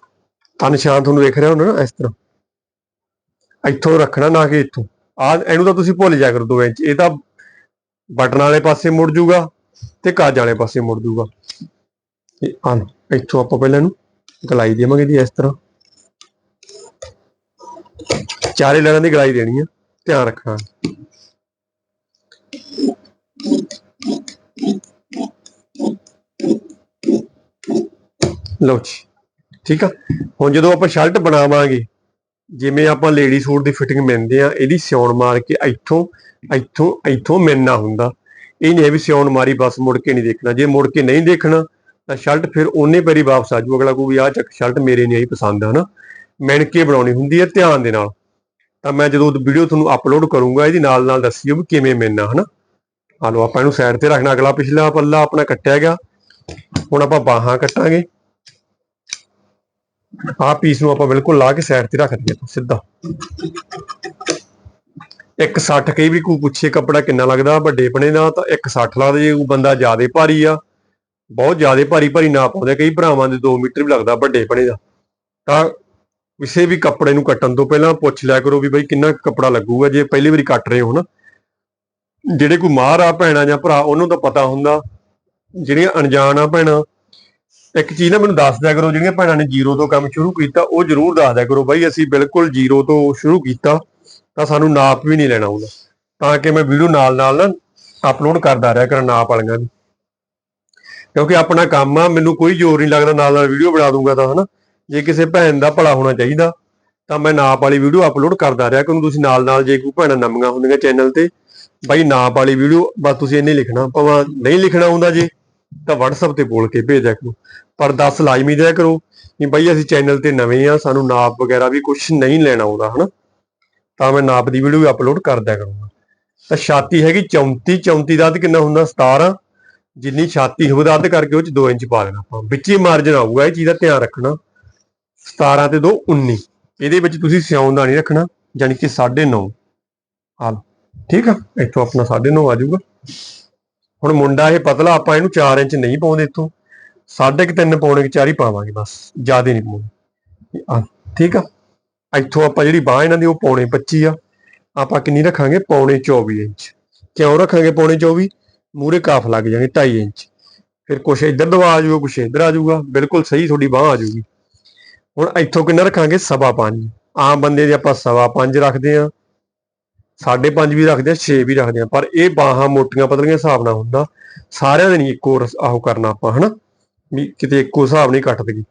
ਤਾਂ ਨਿਸ਼ਾਨ ਤੁਹਾਨੂੰ ਵੇਖ ਰਿਹਾ ਹੋਣਾ ਨਾ ਇਸ ਤਰ੍ਹਾਂ। ਇੱਥੋਂ ਰੱਖਣਾ ਨਾ ਕਿ ਇੱਥੋਂ। ਆ ਇਹਨੂੰ ਤਾਂ ਤੁਸੀਂ ਭੁੱਲ ਜਾ ਕਰੋ 2 ਇੰਚ। ਇਹ ਤਾਂ ਬਟਨ ਵਾਲੇ ਪਾਸੇ ਮੁੜ ਜੂਗਾ। ਤੇ ਕਾਜ ਵਾਲੇ ਪਾਸੇ ਮੁੜ ਜੂਗਾ ਤੇ ਆ ਇੱਥੋਂ ਆਪਾਂ ਪਹਿਲਾਂ ਇਹਨੂੰ ਗਲਾਈ ਦੇਵਾਂਗੇ ਜੀ ਇਸ ਤਰ੍ਹਾਂ। ਚਾਰੇ ਲੈਣਾਂ ਦੀ ਗਲਾਈ ਦੇਣੀ ਆ, ਧਿਆਨ ਰੱਖਣਾ। ਲਓ ਜੀ, ਠੀਕ ਆ? ਹੁਣ ਜਦੋਂ ਆਪਾਂ ਸ਼ਰਟ ਬਣਾਵਾਂਗੇ, ਜਿਵੇਂ ਆਪਾਂ ਲੇਡੀ ਸੂਟ ਦੀ ਫਿਟਿੰਗ ਮਿਲਦੇ ਆ, ਇਹਦੀ ਸਿਉਣ ਮਾਰ ਕੇ ਇੱਥੋਂ ਇੱਥੋਂ ਇੱਥੋਂ ਮਿਲਣਾ ਹੁੰਦਾ। ਇਹ ਵੀ ਸਿਉਣ ਮਾਰੀ ਬਸ ਮੁੜ ਕੇ ਨਹੀਂ ਦੇਖਣਾ। ਜੇ ਮੁੜ ਕੇ ਨਹੀਂ ਦੇਖਣਾ, ਤਾਂ ਸ਼ਰਟ ਫਿਰ ਉਹਨੇ ਪੈਰੀ ਵਾਪਸ ਆ ਜੂ ਅਗਲਾ ਕੋਈ ਵੀ ਆਹ ਚੱਕ ਸ਼ਰਟ ਮੇਰੇ ਨਹੀਂ ਆਈ ਪਸੰਦ ਆ ਨਾ। ਮਿਣ ਬਣਾਉਣੀ ਹੁੰਦੀ ਹੈ ਧਿਆਨ ਦੇ ਨਾਲ। ਤਾਂ ਮੈਂ ਜਦੋਂ ਵੀਡੀਓ ਤੁਹਾਨੂੰ ਅਪਲੋਡ ਕਰੂੰਗਾ, ਇਹਦੀ ਨਾਲ ਨਾਲ ਦੱਸਿਓ ਵੀ ਕਿਵੇਂ ਮਿਲਣਾ, ਹਨਾ? ਆ ਲਓ, ਆਪਾਂ ਇਹਨੂੰ ਸਾਈਡ ਤੇ ਰੱਖਣਾ। ਅਗਲਾ ਪਿਛਲਾ ਪੱਲਾ ਆਪਣਾ ਕੱਟਿਆ ਗਿਆ। ਹੁਣ ਆਪਾਂ ਬਾਹਾਂ ਕੱਟਾਂਗੇ। ਆਹ ਪੀਸ ਨੂੰ ਆਪਾਂ ਬਿਲਕੁਲ ਲਾ ਕੇ ਸਾਈਡ ਤੇ ਰੱਖ ਦਈਏ ਸਿੱਧਾ। 160 ਕਈ ਵੀ ਕੋਈ ਪੁੱਛੇ ਕੱਪੜਾ ਕਿੰਨਾ ਲੱਗਦਾ, ਵੱਡੇ ਪਣੇ ਦਾ ਤਾਂ 160 ਲੱਗਦਾ ਜੇ ਕੋਈ ਬੰਦਾ ਜ਼ਿਆਦਾ ਭਾਰੀ ਆ। ਬਹੁਤ ਜ਼ਿਆਦਾ ਭਾਰੀ ਭਾਰੀ ਨਾ ਪਾਉਂਦੇ, ਕਈ ਭਰਾਵਾਂ ਦੇ 2 ਮੀਟਰ ਵੀ ਲੱਗਦਾ ਵੱਡੇ ਪਣੇ ਦਾ। ਤਾਂ ਕਿਸੇ ਵੀ ਕੱਪੜੇ ਨੂੰ ਕੱਟਣ ਤੋਂ ਪਹਿਲਾਂ ਪੁੱਛ ਲਿਆ ਕਰੋ ਵੀ ਬਈ ਕਿੰਨਾ ਕੁ ਕੱਪੜਾ ਲੱਗੂਗਾ, ਜੇ ਪਹਿਲੀ ਵਾਰੀ ਕੱਟ ਰਹੇ ਹੋ ਨਾ। ਜਿਹੜੇ ਕੋਈ ਮਾਹਰ ਆ ਭੈਣਾ ਜਾਂ ਭਰਾ, ਉਹਨੂੰ ਤਾਂ ਪਤਾ ਹੁੰਦਾ, ਜਿਹੜੀਆਂ ਅਣਜਾਣ ਆ ਭੈਣਾਂ। ਇੱਕ ਚੀਜ਼ ਨਾ ਮੈਨੂੰ ਦੱਸ ਦਿਆ ਕਰੋ, ਜਿਹੜੀਆਂ ਭੈਣਾਂ ਨੇ ਜ਼ੀਰੋ ਤੋਂ ਕੰਮ ਸ਼ੁਰੂ ਕੀਤਾ, ਉਹ ਜ਼ਰੂਰ ਦੱਸ ਦਿਆ ਕਰੋ ਬਾਈ ਅਸੀਂ ਬਿਲਕੁਲ ਜ਼ੀਰੋ ਤੋਂ ਸ਼ੁਰੂ ਕੀਤਾ। ਤਾਂ ਸਾਨੂੰ ਨਾਪ ਵੀ ਨਹੀਂ ਲੈਣਾ ਆਉਂਦਾ ਤਾਂ ਕਿ ਮੈਂ ਵੀਡੀਓ ਨਾਲ ਨਾਲ ਨਾ ਅਪਲੋਡ ਕਰਦਾ ਰਿਹਾ ਕਰਾਂ ਨਾਪ ਵਾਲੀਆਂ ਦੀ ਕਿਉਂਕਿ ਆਪਣਾ ਕੰਮ ਆ, ਮੈਨੂੰ ਕੋਈ ਜ਼ੋਰ ਨਹੀਂ ਲੱਗਦਾ ਨਾਲ ਨਾਲ ਵੀਡੀਓ ਬਣਾ ਦੂੰਗਾ ਤਾਂ, ਹਨਾ। ਜੇ ਕਿਸੇ ਭੈਣ ਦਾ ਭਲਾ ਹੋਣਾ ਚਾਹੀਦਾ, ਤਾਂ ਮੈਂ ਨਾਪ ਵਾਲੀ ਵੀਡੀਓ ਅਪਲੋਡ ਕਰਦਾ ਰਿਹਾ ਕਿਉਂਕਿ ਤੁਸੀਂ ਨਾਲ ਨਾਲ ਜੇ ਕੋਈ ਭੈਣਾਂ ਨਵੀਆਂ ਹੁੰਦੀਆਂ ਚੈਨਲ ਤੇ, ਬਾਈ ਨਾਪ ਵਾਲੀ ਵੀਡੀਓ, ਬਸ ਤੁਸੀਂ ਇੰਨੇ ਲਿਖਣਾ, ਭਾਵੇਂ ਨਹੀਂ ਲਿਖਣਾ ਆਉਂਦਾ ਜੇ, ਤਾਂ WhatsApp ਤੇ ਬੋਲ ਕੇ ਭੇਜ ਕਰੋ। ਪਰ 10 ਲਾਜ਼ਮੀ ਦਿਆ ਕਰੋ ਕਿ ਬਾਈ ਅਸੀਂ ਚੈਨਲ ਤੇ ਨਵੇਂ ਆ, ਸਾਨੂੰ ਨਾਪ ਵਗੈਰਾ ਵੀ ਕੁਝ ਨਹੀਂ ਲੈਣਾ ਆਉਂਦਾ, ਹਨਾ। ਤਾਂ ਮੈਂ ਨਾਪ ਦੀ ਵੀਡੀਓ ਵੀ ਅਪਲੋਡ ਕਰ ਦਿਆ ਕਰੂੰਗਾ। ਤਾਂ ਛਾਤੀ ਹੈਗੀ 34 34 ਦਾ ਅੱਧ ਕਿੰਨਾ ਹੁੰਦਾ? 17 ਜਿੰਨੀ ਛਾਤੀ ਹੋਵੇ ਦਾ ਅੱਧ ਕਰਕੇ ਉਹ ਚ 2 ਇੰਚ ਪਾ ਦੇਣਾ ਆਪਾਂ। ਵਿੱਚ ਹੀ ਮਾਰਜਨ ਆਊਗਾ, ਇਹ ਚੀਜ਼ ਦਾ ਧਿਆਨ ਰੱਖਣਾ। 17 ਤੇ 2 19 ਇਹਦੇ ਵਿੱਚ ਤੁਸੀਂ ਸਿਉਣ ਦਾ ਨਹੀਂ ਰੱਖਣਾ ਯਾਨੀ ਕਿ 9.5 ਹਾਲ ਠੀਕ ਆ? ਇੱਥੋਂ ਆਪਣਾ 9.5 ਆ ਜਾਊਗਾ। ਹੁਣ ਮੁੰਡਾ ਇਹ ਪਤਲਾ, ਆਪਾਂ ਇਹਨੂੰ 4 ਇੰਚ ਨਹੀਂ ਪਾਉਂਦੇ ਇੱਥੋਂ। ਸਾਢੇ ਕੁ ਤਿੰਨ ਪੌਣੇ ਕੁ ਚਾਰ ਹੀ ਪਾਵਾਂਗੇ ਬਸ, ਜ਼ਿਆਦਾ ਨਹੀਂ ਪਾਉਂਦੇ। ਆ ਠੀਕ ਆ? ਇੱਥੋਂ ਆਪਾਂ ਜਿਹੜੀ ਬਾਹ ਇਹਨਾਂ ਦੀ ਉਹ ਪੌਣੇ 25 ਆ, ਆਪਾਂ ਕਿੰਨੀ ਰੱਖਾਂਗੇ? ਪੌਣੇ 24 ਇੰਚ। ਕਿਉਂ ਰੱਖਾਂਗੇ ਪੌਣੇ 24 ਮੂਰੇ ਕਾਫ ਲੱਗ ਜਾਣਗੇ 2.5 ਇੰਚ। ਫਿਰ ਕੁਛ ਇੱਧਰ ਦਵਾ ਆ ਜਾਊਗਾ, ਕੁਛ ਇੱਧਰ ਆ ਜਾਊਗਾ। ਬਿਲਕੁਲ ਸਹੀ ਤੁਹਾਡੀ ਬਾਹ ਆ ਜਾਊਗੀ। ਹੁਣ ਇੱਥੋਂ ਕਿੰਨਾ ਰੱਖਾਂਗੇ? ਸਵਾ ਪੰਜ। ਆਮ ਬੰਦੇ ਦੇ ਆਪਾਂ ਸਵਾ ਪੰਜ ਰੱਖਦੇ ਆ ਸਾਢੇ ਪੰਜ ਵੀ ਰੱਖਦੇ ਆ 6 ਵੀ ਰੱਖਦੇ ਆ ਪਰ ਇਹ ਬਾਹਾਂ ਮੋਟੀਆਂ ਪਤਲੀਆਂ ਹਿਸਾਬ ਨਾਲ ਹੁੰਦਾ। ਸਾਰਿਆਂ ਦੇ ਨਹੀਂ ਇੱਕੋ ਰਸ- ਆਹੋ ਕਰਨਾ ਆਪਾਂ, ਹਨਾ? ਵੀ ਕਿਤੇ ਇੱਕੋ ਹਿਸਾਬ ਨਹੀਂ ਕੱਟ ਦੇਗੀ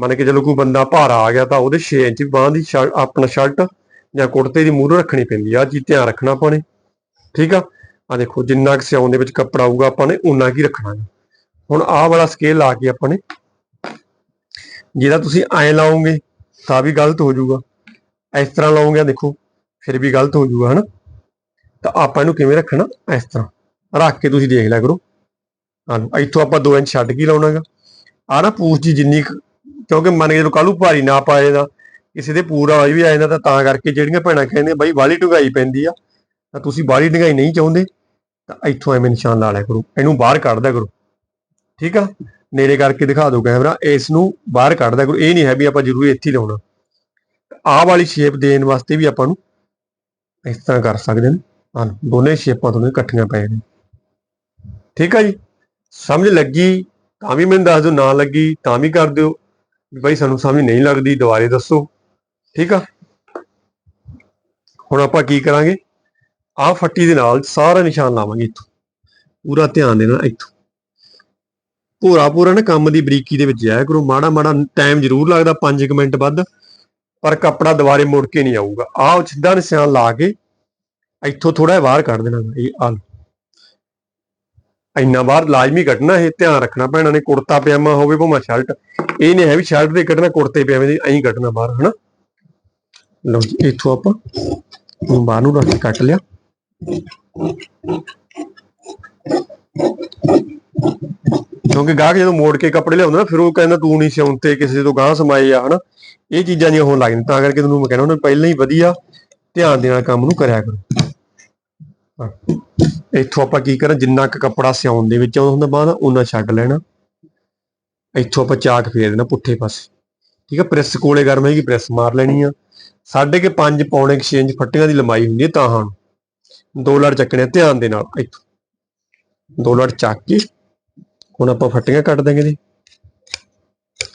ਮੰਨ ਕੇ ਚਲੋ ਕੋਈ ਬੰਦਾ ਭਾਰਾ ਆ ਗਿਆ ਤਾਂ ਉਹਦੇ 6 ਇੰਚ ਬਾਹਾਂ ਦੀ ਸ਼ਰ- ਆਪਣਾ ਸ਼ਰਟ ਜਾਂ ਕੁੜਤੇ ਦੀ ਮੂਹਰੋਂ ਰੱਖਣੀ ਪੈਂਦੀ ਆ, ਆਹ ਚੀਜ਼ ਧਿਆਨ ਰੱਖਣਾ ਆਪਾਂ ਨੇ। ਠੀਕ ਆ? ਆ ਦੇਖੋ, ਜਿੰਨਾ ਕਿ ਸਿਆਉਣ ਦੇ ਵਿੱਚ ਕੱਪੜਾ ਆਊਗਾ ਆਪਾਂ ਨੇ ਉਨਾ ਕੀ ਰੱਖਣਾ ਹੁਣ ਆਹ ਵਾਲਾ ਸਕੇਲ ਲਾ ਕੇ ਆਪਾਂ ਨੇ ਜਿਹੜਾ ਤੁਸੀਂ ਐਂ ਲਾਓਗੇ ਤਾਂ ਵੀ ਗਲਤ ਹੋ ਜਾਊਗਾ। ਇਸ ਤਰ੍ਹਾਂ ਲਾਉਂਗੇ ਦੇਖੋ, ਫਿਰ ਵੀ ਗਲਤ ਹੋ ਜਾਊਗਾ, ਹਨਾ? ਤਾਂ ਆਪਾਂ ਇਹਨੂੰ ਕਿਵੇਂ ਰੱਖਣਾ? ਇਸ ਤਰ੍ਹਾਂ। ਰੱਖ ਕੇ ਤੁਸੀਂ ਦੇਖ ਲਿਆ ਕਰੋ। ਹਾਂ ਇੱਥੋਂ ਆਪਾਂ 2 ਇੰਚ ਛੱਡ ਕੇ ਲਾਉਣਾਗਾ। ਆ ਨਾ ਪੂਛ ਜੀ ਜਿੰਨੀ ਕੁ- ਕਿਉਂਕਿ ਮੰਨ ਕੇ ਜਦੋਂ ਕੱਲੂ ਭਾਰੀ ਨਾ ਪਾਏ ਦਾ ਕਿਸੇ ਦੇ ਪੂਰਾ ਹੋਈ ਵੀ ਆ ਜਾਂਦਾ ਤਾਂ ਤਾਂ ਕਰਕੇ ਜਿਹੜੀਆਂ ਭੈਣਾਂ ਕਹਿੰਦੇ ਬਾਈ ਬਾਲੀ ਢੁਗਾਈ ਪੈਂਦੀ ਆ, ਤਾਂ ਤੁਸੀਂ ਬਾਲੀ ਢੁਗਾਈ ਨਹੀਂ ਚਾਹੁੰਦੇ, ਤਾਂ ਇੱਥੋਂ ਐਵੇਂ ਨਿਸ਼ਾਨ ਲਾ ਲਿਆ ਕਰੋ, ਇਹਨੂੰ ਬਾਹਰ ਕੱਢ ਦਿਆ ਕਰੋ। ਠੀਕ ਆ? ਨੇੜੇ ਕਰਕੇ ਦਿਖਾ ਦਿਓ ਕੈਮਰਾ, ਇਸ ਨੂੰ ਬਾਹਰ ਕੱਢ ਦਿਆ ਕਰੋ। ਇਹ ਨਹੀਂ ਹੈ ਵੀ ਆਪਾਂ ਜ਼ਰੂਰੀ ਇੱਥੇ ਹੀ ਲਾਉਣਾ। ਆਹ ਵਾਲੀ ਸ਼ੇਪ ਦੇਣ ਵਾਸਤੇ ਵੀ ਆਪਾਂ ਨੂੰ ਇਸ ਤਰ੍ਹਾਂ ਕਰ ਸਕਦੇ ਨੇ। ਹਾਂ ਦੋਨੇ ਸ਼ੇਪਾਂ ਤੁਹਾਨੂੰ ਇਕੱਠੀਆਂ ਪੈ ਜਾਣ ਠੀਕ ਆ ਜੀ? ਸਮਝ ਲੱਗੀ? ਤਾਂ ਵੀ ਮੈਨੂੰ ਦੱਸ ਦਿਓ, ਨਾ ਲੱਗੀ, ਤਾਂ ਵੀ ਕਰ ਦਿਓ। ਵੀ ਭਾਈ ਸਾਨੂੰ ਸਮਝ ਨਹੀਂ ਲੱਗਦੀ, ਦੁਬਾਰੇ ਦੱਸੋ। ਠੀਕ ਆ? ਹੁਣ ਆਪਾਂ ਕੀ ਕਰਾਂਗੇ? ਆਹ ਫੱਟੀ ਦੇ ਨਾਲ ਸਾਰਾ ਨਿਸ਼ਾਨ ਲਾਵਾਂਗੇ ਇੱਥੋਂ। ਪੂਰਾ ਧਿਆਨ ਦੇਣਾ ਇੱਥੋਂ। ਪੂਰਾ ਪੂਰਾ ਨਾ ਕੰਮ ਦੀ ਬਰੀਕੀ ਦੇ ਵਿੱਚ ਜਾਇਆ ਕਰੋ। ਮਾੜਾ ਮਾੜਾ ਟਾਈਮ ਜ਼ਰੂਰ ਲੱਗਦਾ 5 ਮਿੰਟ ਵੱਧ। ਪਰ ਕੱਪੜਾ ਦੁਬਾਰੇ ਮੁੜ ਕੇ ਨਹੀਂ ਆਊਗਾ। ਆਹ ਸਿੱਧਾ ਨਿਸ਼ਾਨ ਲਾ ਕੇ ਇੱਥੋਂ ਥੋੜਾ ਜਿਹਾ ਬਾਹਰ ਕੱਢ ਦੇਣਾ ਇਹ ਆਲ ਇੰਨਾ ਬਾਹਰ ਲਾਜ਼ਮੀ ਕੱਢਣਾ, ਇਹ ਧਿਆਨ ਰੱਖਣਾ ਪੈਣਾ ਨੇ। ਕੁੜਤਾ ਪਜਾਮਾ ਹੋਵੇ, ਭਾਵੇਂ ਸ਼ਰਟ। ਇਹ ਨਹੀਂ ਹੈ ਵੀ ਸ਼ਰਟ ਦੇ ਕੱਢਣਾ ਕੁੜਤੇ ਪਿਆਵੇਂ ਦੇ, ਐਂ ਕੱਢਣਾ ਬਾਹਰ, ਹਨਾ? ਲਓ ਜੀ, ਇੱਥੋਂ ਆਪਾਂ ਹੁਣ ਬਾਹਰ ਨੂੰ ਰੱਖ ਕੇ ਕੱਟ ਲਿਆ। ਕਿਉਂਕਿ ਗਾਹਕ ਜਦੋਂ ਮੋੜ ਕੇ ਕੱਪੜੇ ਲਿਆਉਂਦਾ ਨਾ, ਫਿਰ ਉਹ ਕਹਿੰਦਾ ਤੂੰ ਨਹੀਂ ਸਿਉਂਤੇ ਕਿਸੇ ਤੋਂ ਗਾਹ ਸਮਾਏ ਆ, ਹਨਾ? ਇਹ ਚੀਜ਼ਾਂ ਨਹੀਂ ਹੋਣ ਲੱਗਦੀਆਂ ਤਾਂ ਕਰਕੇ ਤੁਹਾਨੂੰ ਮੈਂ ਕਹਿੰਦਾ ਉਹਨਾਂ ਪਹਿਲਾਂ ਹੀ ਵਧੀਆ ਧਿਆਨ ਦੇ ਨਾਲ ਕੰਮ ਨੂੰ ਕਰਿਆ ਕਰੋ। ਇੱਥੋਂ ਆਪਾਂ ਕੀ ਕਰਾਂ, ਜਿੰਨਾ ਕੁ ਕੱਪੜਾ ਸਿਉਣ ਦੇ ਵਿੱਚ ਆਉਂਦਾ ਹੁੰਦਾ ਬਾਅਦ ਉਹਨਾਂ ਛੱਡ ਲੈਣਾ। ਇੱਥੋਂ ਆਪਾਂ ਚਾਕ ਫੇਰ ਦੇਣਾ ਪੁੱਠੇ ਪਾਸੇ। ਠੀਕ ਆ ਪ੍ਰੈਸ ਕੋਲੇ ਗਰਮ ਹੈਗੀ ਪ੍ਰੈਸ ਮਾਰ ਲੈਣੀ ਆ। ਸਾਢੇ ਕੇ 5 ਪੌਣੇ 6 ਇੰਚ ਫੱਟੀਆਂ ਦੀ ਲੰਬਾਈ ਹੁੰਦੀ ਹੈ ਤਾਂ ਹਨ ਦੋ ਲੜ ਚੱਕਣੇ ਧਿਆਨ ਦੇ ਨਾਲ, ਇੱਥੋਂ। ਦੋ ਲੜ ਚੱਕ ਕੇ ਹੁਣ ਆਪਾਂ ਫੱਟੀਆਂ ਕੱਟ ਦਾਂਗੇ ਜੀ।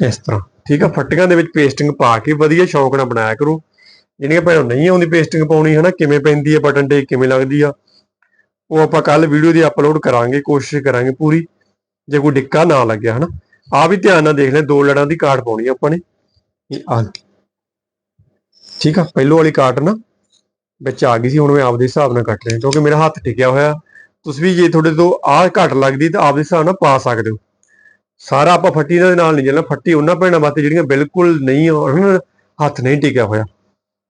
ਇਸ ਤਰ੍ਹਾਂ। ਠੀਕ ਆ, ਫੱਟੀਆਂ ਦੇ ਵਿੱਚ ਪੇਸਟਿੰਗ ਪਾ ਕੇ ਵਧੀਆ ਸ਼ੌਕ ਨਾਲ ਬਣਾਇਆ ਕਰੋ। ਜਿਹੜੀਆਂ ਭੈਣਾਂ ਨਹੀਂ ਆਉਂਦੀ ਪੇਸਟਿੰਗ ਪਾਉਣੀ, ਹਨਾ, ਕਿਵੇਂ ਪੈਂਦੀ ਹੈ ਬਟਨ ਤੇ, ਕਿਵੇਂ ਲੱਗਦੀ ਆ। ਉਹ ਆਪਾਂ ਕੱਲ ਵੀਡੀਓ ਦੀ ਅਪਲੋਡ ਕਰਾਂਗੇ, ਕੋਸ਼ਿਸ਼ ਕਰਾਂਗੇ ਪੂਰੀ। ਜੇ ਕੋਈ ਡਿੱਕਾ ਨਾ ਲੱਗਿਆ, ਹਨਾ। ਆ ਵੀ ਧਿਆਨ ਨਾਲ ਦੇਖ ਲੈ ਦੋ ਲੜਾਂ ਦੀ ਕਾਟ ਪਾਉਣੀ ਆਪਾਂ ਨੇ। ਇਹ ਆ ਠੀਕ ਆ ਪਹਿਲੋ ਵਾਲੀ ਕਾਟ ਨਾ ਵਿੱਚ ਆ ਗਈ ਸੀ ਹੁਣ ਮੈਂ ਆਪਦੇ ਹਿਸਾਬ ਨਾਲ ਕੱਟ ਰਿਹਾ ਕਿਉਂਕਿ ਮੇਰਾ ਹੱਥ ਟਿਕਿਆ ਹੋਇਆ। ਤੁਸੀਂ ਵੀ ਜੇ ਤੁਹਾਡੇ ਤੋਂ ਆਹ ਘੱਟ ਲੱਗਦੀ ਤਾਂ ਆਪਦੇ ਹਿਸਾਬ ਨਾਲ ਪਾ ਸਕਦੇ ਹੋ। ਸਾਰਾ ਆਪਾਂ ਫੱਟੀ ਦੇ ਨਾਲ ਨਹੀਂ ਚੱਲਣਾ ਫੱਟੀ ਉਹਨਾਂ ਭੈਣਾਂ ਵਾਸਤੇ ਜਿਹੜੀਆਂ ਬਿਲਕੁਲ ਨਹੀਂ ਉਹਨਾਂ ਦਾ ਹੱਥ ਨਹੀਂ ਟਿਕਿਆ ਹੋਇਆ।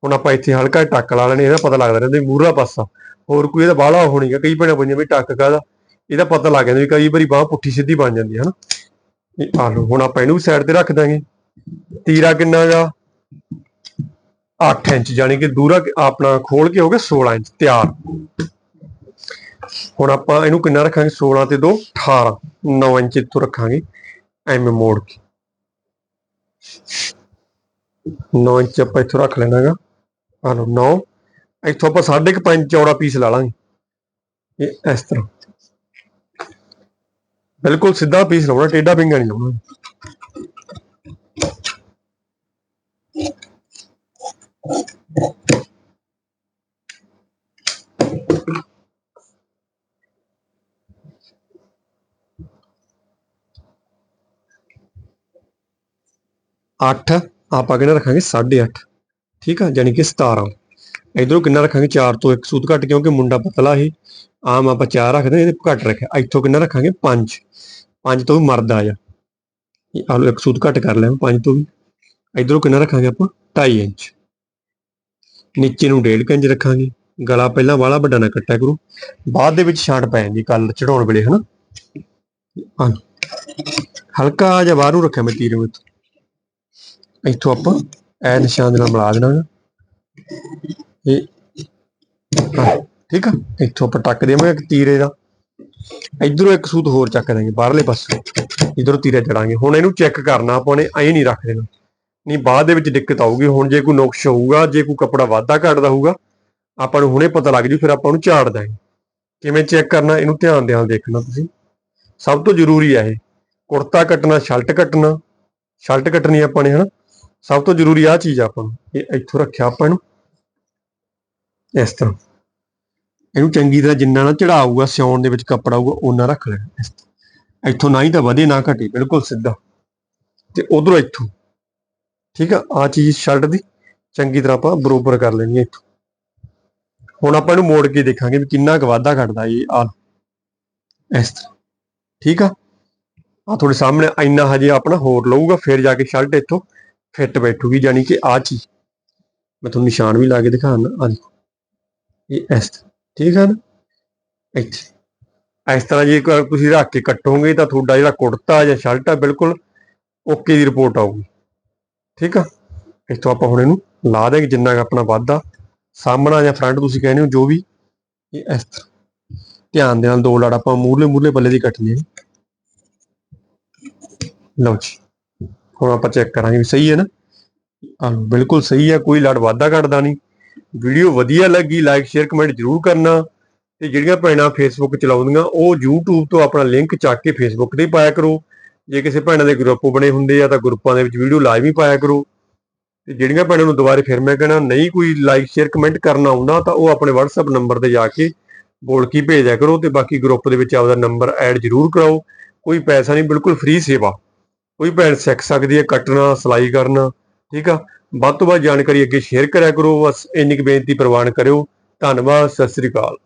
ਹੁਣ ਆਪਾਂ ਇੱਥੇ ਹਲਕਾ ਟੱਕ ਲਾ ਲੈਣੇ ਇਹਦਾ ਪਤਾ ਲੱਗਦਾ ਰਹਿੰਦਾ ਮੂਹਰਾ ਪਾਸਾ। ਹੋਰ ਕੋਈ ਇਹਦਾ ਬਾਹਲਾ ਹੋਣੀਗਾ ਕਈ ਭੈਣਾਂ ਪੁੱਛੀਆਂ ਵੀ ਟੱਕ ਕਾਹਦਾ। ਇਹਦਾ ਪਤਾ ਲੱਗ ਜਾਂਦਾ ਵੀ ਕਈ ਵਾਰੀ ਬਾਹ ਪੁੱਠੀ ਸਿੱਧੀ ਬਣ ਜਾਂਦੀ ਹੈ ਹਨਾ? ਇਹ ਆ ਹੁਣ ਆਪਾਂ ਇਹਨੂੰ ਵੀ ਸਾਈਡ ਤੇ ਰੱਖ ਦਾਂਗੇ। ਤੀਰਾ ਕਿੰਨਾ ਗਾ? 8 ਇੰਚ ਯਾਨੀ ਕਿ ਦੂਰਾ ਆਪਣਾ ਖੋਲ ਕੇ ਹੋ ਗਿਆ 16 ਇੰਚ, ਤਿਆਰ। ਹੁਣ ਆਪਾਂ ਇਹਨੂੰ ਕਿੰਨਾ ਰੱਖਾਂਗੇ? 16 ਤੇ 2 18 9 ਇੰਚ ਇੱਥੋਂ ਰੱਖਾਂਗੇ, ਐਵੇਂ ਮੋੜ ਕੇ। 9 ਇੰਚ ਆਪਾਂ ਇੱਥੋਂ ਰੱਖ ਲੈਣਾਗਾ ਆ ਲਓ 9 ਇੱਥੋਂ ਆਪਾਂ 5.5 ਚੌੜਾ ਪੀਸ ਲਾ ਲਾਂਗੇ। ਇਹ ਇਸ ਤਰ੍ਹਾਂ। ਬਿਲਕੁਲ ਸਿੱਧਾ ਪੀਸ ਲਾਉਣਾ, ਟੇਢਾ ਪਿੰਗਾ ਨਹੀਂ ਲਾਉਣਾ। ਅੱਠ, ਆਪਾਂ ਕਿੰਨਾ ਰੱਖਾਂਗੇ? 8.5 ਠੀਕ ਆ ਯਾਨੀ ਕਿ 17 ਇਧਰੋਂ ਕਿੰਨਾ ਰੱਖਾਂਗੇ? 4 ਤੋਂ 1 ਸੂਤ ਘੱਟ, ਕਿਉਂਕਿ ਮੁੰਡਾ ਪਤਲਾ ਹੀ ਆਮ ਆਪਾਂ 4 ਰੱਖਦੇ ਇਹਦੇ ਘੱਟ ਰੱਖਿਆ। ਇੱਥੋਂ ਕਿੰਨਾ ਰੱਖਾਂਗੇ? 5 5 ਤੋਂ ਵੀ ਮਰਦ ਆ ਜਾ। ਇਹ ਆਲੂ ਇੱਕ ਸੂਤ ਘੱਟ ਕਰ ਲਿਆ 5 ਤੋਂ ਵੀ। ਇਧਰੋਂ ਕਿੰਨਾ ਰੱਖਾਂਗੇ ਆਪਾਂ? 2.5 ਇੰਚ। ਨੀਚੇ ਨੂੰ 1.5 ਇੰਚ ਰੱਖਾਂਗੇ। ਗਲਾ ਪਹਿਲਾਂ ਵਾਲਾ, ਵੱਡਾ ਨਾ ਕੱਟਿਆ ਕਰੋ। ਬਾਅਦ ਦੇ ਵਿੱਚ ਛਾਂਟ ਪੈ ਜਾਂਦੀ, ਕੱਲ ਚੜਾਉਣ ਵੇਲੇ, ਹਨਾ? ਆਹ ਲਓ। ਹਲਕਾ ਜਿਹਾ ਬਾਹਰ ਨੂੰ ਰੱਖਿਆ ਮੈਂ ਤੀਰ ਵਿੱਚ ਇੱਥੋਂ ਆਪਾਂ ਐ ਨਿਸ਼ਾਨ ਦੇ ਨਾਲ ਮਿਲਾ ਦੇਣਾ। ਇਹ ਠੀਕ ਆ? ਇੱਥੋਂ ਆਪਾਂ ਟੱਕ ਦੇਵਾਂਗੇ ਇੱਕ ਤੀਰੇ ਦਾ। ਇਧਰੋਂ ਇੱਕ ਸੂਤ ਹੋਰ ਚੱਕ ਦਾਂਗੇ, ਬਾਹਰਲੇ ਪਾਸੇ। ਇਧਰੋਂ ਤੀਰਾ ਚੜਾਂਗੇ। ਹੁਣ ਇਹਨੂੰ ਚੈੱਕ ਕਰਨਾ, ਆਪਾਂ ਨੇ ਐਂ ਨਹੀਂ ਰੱਖ ਦੇਣਾ। ਨਹੀਂ, ਬਾਅਦ ਦੇ ਵਿੱਚ ਦਿੱਕਤ ਆਊਗੀ। ਹੁਣ ਜੇ ਕੋਈ ਨੁਕਸ਼ ਹੋਊਗਾ, ਜੇ ਕੋਈ ਕੱਪੜਾ ਵਾਧਾ ਘਟਦਾ ਹੋਊਗਾ, ਆਪਾਂ ਨੂੰ ਹੁਣੇ ਪਤਾ ਲੱਗ ਜੂ, ਫਿਰ ਆਪਾਂ ਉਹਨੂੰ ਝਾੜ ਦਾਂਗੇ। ਕਿਵੇਂ ਚੈੱਕ ਕਰਨਾ, ਇਹਨੂੰ ਧਿਆਨ ਦੇ ਨਾਲ ਦੇਖਣਾ ਤੁਸੀਂ। ਸਭ ਤੋਂ ਜ਼ਰੂਰੀ ਹੈ ਇਹ। ਕੁੜਤਾ ਕੱਟਣਾ, ਸ਼ਰਟ ਕੱਟਣਾ। ਸ਼ਰਟ ਕੱਟਣੀ ਆਪਾਂ ਨੇ, ਹਨਾ? ਸਭ ਤੋਂ ਜ਼ਰੂਰੀ ਆ ਚੀਜ਼ ਆਪਾਂ ਨੂੰ। ਇਹ ਇੱਥੋਂ ਰੱਖਿਆ ਆਪਾਂ ਨੂੰ। ਇਸ ਤਰ੍ਹਾਂ। ਇਹਨੂੰ ਚੰਗੀ ਤਰ੍ਹਾਂ ਜਿੰਨਾ ਨਾ ਚੜਾਊਗਾ, ਸਿਉਣ ਦੇ ਵਿੱਚ ਕੱਪੜਾ ਹੋਊਗਾ ਉਹਨਾਂ ਰੱਖ ਲੈਣਾ ਇਸ ਤਰ੍ਹਾਂ। ਇੱਥੋਂ ਨਾ ਹੀ ਤਾਂ ਵਧੇ, ਨਾ ਘਟੇ, ਬਿਲਕੁਲ ਸਿੱਧਾ। ਤੇ ਉਧਰੋਂ ਇੱਥੋਂ। ਠੀਕ ਆ ਆ ਚੀਜ਼ ਸ਼ਰਟ ਦੀ। ਚੰਗੀ ਤਰ੍ਹਾਂ ਆਪਾਂ ਬਰੋਬਰ ਕਰ ਲੈਣੀ ਹੈ ਇੱਥੋਂ। ਹੁਣ ਆਪਾਂ ਇਹਨੂੰ ਮੋੜ ਕੇ ਦੇਖਾਂਗੇ ਵੀ ਕਿੰਨਾ ਕੁ ਵਾਧਾ ਘਟਦਾ ਇਹ ਆ ਇਸ ਤਰ੍ਹਾਂ। ਠੀਕ ਆ? ਆ ਤੁਹਾਡੇ ਸਾਹਮਣੇ ਇੰਨਾ ਹਜੇ ਆਪਣਾ ਹੋਰ ਲਊਗਾ, ਫਿਰ ਜਾ ਕੇ ਸ਼ਰਟ ਇੱਥੋਂ, ਫਿੱਟ ਬੈਠੂਗੀ ਯਾਨੀ ਕਿ ਆ ਚੀਜ਼। ਮੈਂ ਤੁਹਾਨੂੰ ਨਿਸ਼ਾਨ ਵੀ ਲਾ ਕੇ ਦਿਖਾਉਣਾ ਆ ਦੇਖੋ। ਇਹ ਇਸ ਤਰ੍ਹਾਂ, ਠੀਕ ਹੈ ਨਾ? ਇੱਥੇ। ਇਸ ਤਰ੍ਹਾਂ ਜੇ ਤੁਸੀਂ ਰੱਖ ਕੇ ਕੱਟੋਗੇ ਤਾਂ ਤੁਹਾਡਾ ਜਿਹੜਾ ਕੁੜਤਾ ਜਾਂ ਸ਼ਰਟ ਆ ਬਿਲਕੁਲ ਓਕੇ ਦੀ ਰਿਪੋਰਟ ਆਊਗੀ। ਠੀਕ ਆ? ਇਸ ਤੋਂ ਆਪਾਂ ਹੁਣ ਇਹਨੂੰ ਲਾ ਦੇਗੇ ਜਿੰਨਾ ਕੁ ਆਪਣਾ ਵਾਧਾ। ਸਾਹਮਣਾ ਜਾਂ ਫਰੰਟ ਤੁਸੀਂ ਕਹਿੰਦੇ ਹੋ ਜੋ ਵੀ। ਇਹ ਇਸ ਤਰ੍ਹਾਂ ਧਿਆਨ ਦੇ ਨਾਲ ਦੋ ਲੜ ਆਪਾਂ ਮੂਰਲੇ ਮੂਰਲੇ ਬੱਲੇ ਦੀ ਕੱਟਣੀ ਹੈ। ਲਓ ਜੀ। ਹੁਣ ਆਪਾਂ ਚੈੱਕ ਕਰਾਂਗੇ ਵੀ ਸਹੀ ਹੈ ਨਾ? ਬਿਲਕੁਲ ਸਹੀ ਹੈ ਕੋਈ ਲੜ ਵਾਧਾ ਘਟਦਾ ਨਹੀਂ। ਵੀਡੀਓ ਵਧੀਆ ਲੱਗੀ ਲਾਈਕ ਸ਼ੇਅਰ ਕਮੈਂਟ ਜਰੂਰ ਕਰਨਾ। ਤੇ ਜਿਹੜੀਆਂ ਭੈਣਾਂ ਫੇਸਬੁੱਕ ਚਲਾਉਂਦੀਆਂ, ਉਹ YouTube ਤੋਂ ਆਪਣਾ ਲਿੰਕ ਚੱਕ ਕੇ ਫੇਸਬੁੱਕ ਤੇ ਪਾਇਆ ਕਰੋ। ਜੇ ਕਿਸੇ ਭੈਣਾਂ ਦੇ ਗਰੁੱਪ ਬਣੇ ਹੁੰਦੇ ਆ, ਤਾਂ ਗਰੁੱਪਾਂ ਦੇ ਵਿੱਚ ਵੀਡੀਓ ਲਾਈਵ ਹੀ ਪਾਇਆ ਕਰੋ। ਤੇ ਜਿਹੜੀਆਂ ਭੈਣਾਂ ਨੂੰ ਦੁਬਾਰੇ ਫਿਰ ਮੈਂ ਕਹਿਣਾ, ਨਹੀਂ ਕੋਈ ਲਾਈਕ ਸ਼ੇਅਰ ਕਮੈਂਟ ਕਰਨਾ ਆਉਂਦਾ, ਤਾਂ ਉਹ ਆਪਣੇ WhatsApp ਨੰਬਰ ਤੇ ਜਾ ਕੇ ਬੋਲ ਭੇਜਿਆ ਕਰੋ ਤੇ ਬਾਕੀ ਗਰੁੱਪ ਦੇ ਵਿੱਚ ਆਪਦਾ ਨੰਬਰ ਐਡ ਜਰੂਰ ਕਰਾਓ। ਕੋਈ ਪੈਸਾ ਨਹੀਂ, ਬਿਲਕੁਲ ਫ੍ਰੀ ਸੇਵਾ। ਕੋਈ ਭੈਣ ਸਿੱਖ ਸਕਦੀ ਹੈ, ਕੱਟਣਾ, ਸਿਲਾਈ ਕਰਨਾ, ਠੀਕ ਆ? ਵੱਧ ਤੋਂ ਵੱਧ ਜਾਣਕਾਰੀ ਅੱਗੇ ਸ਼ੇਅਰ ਕਰਿਆ ਕਰੋ। ਬਸ ਇੰਨੀ ਕੁ ਬੇਨਤੀ ਪ੍ਰਵਾਨ ਕਰਿਓ। ਧੰਨਵਾਦ, ਸਤਿ ਸ੍ਰੀ ਅਕਾਲ।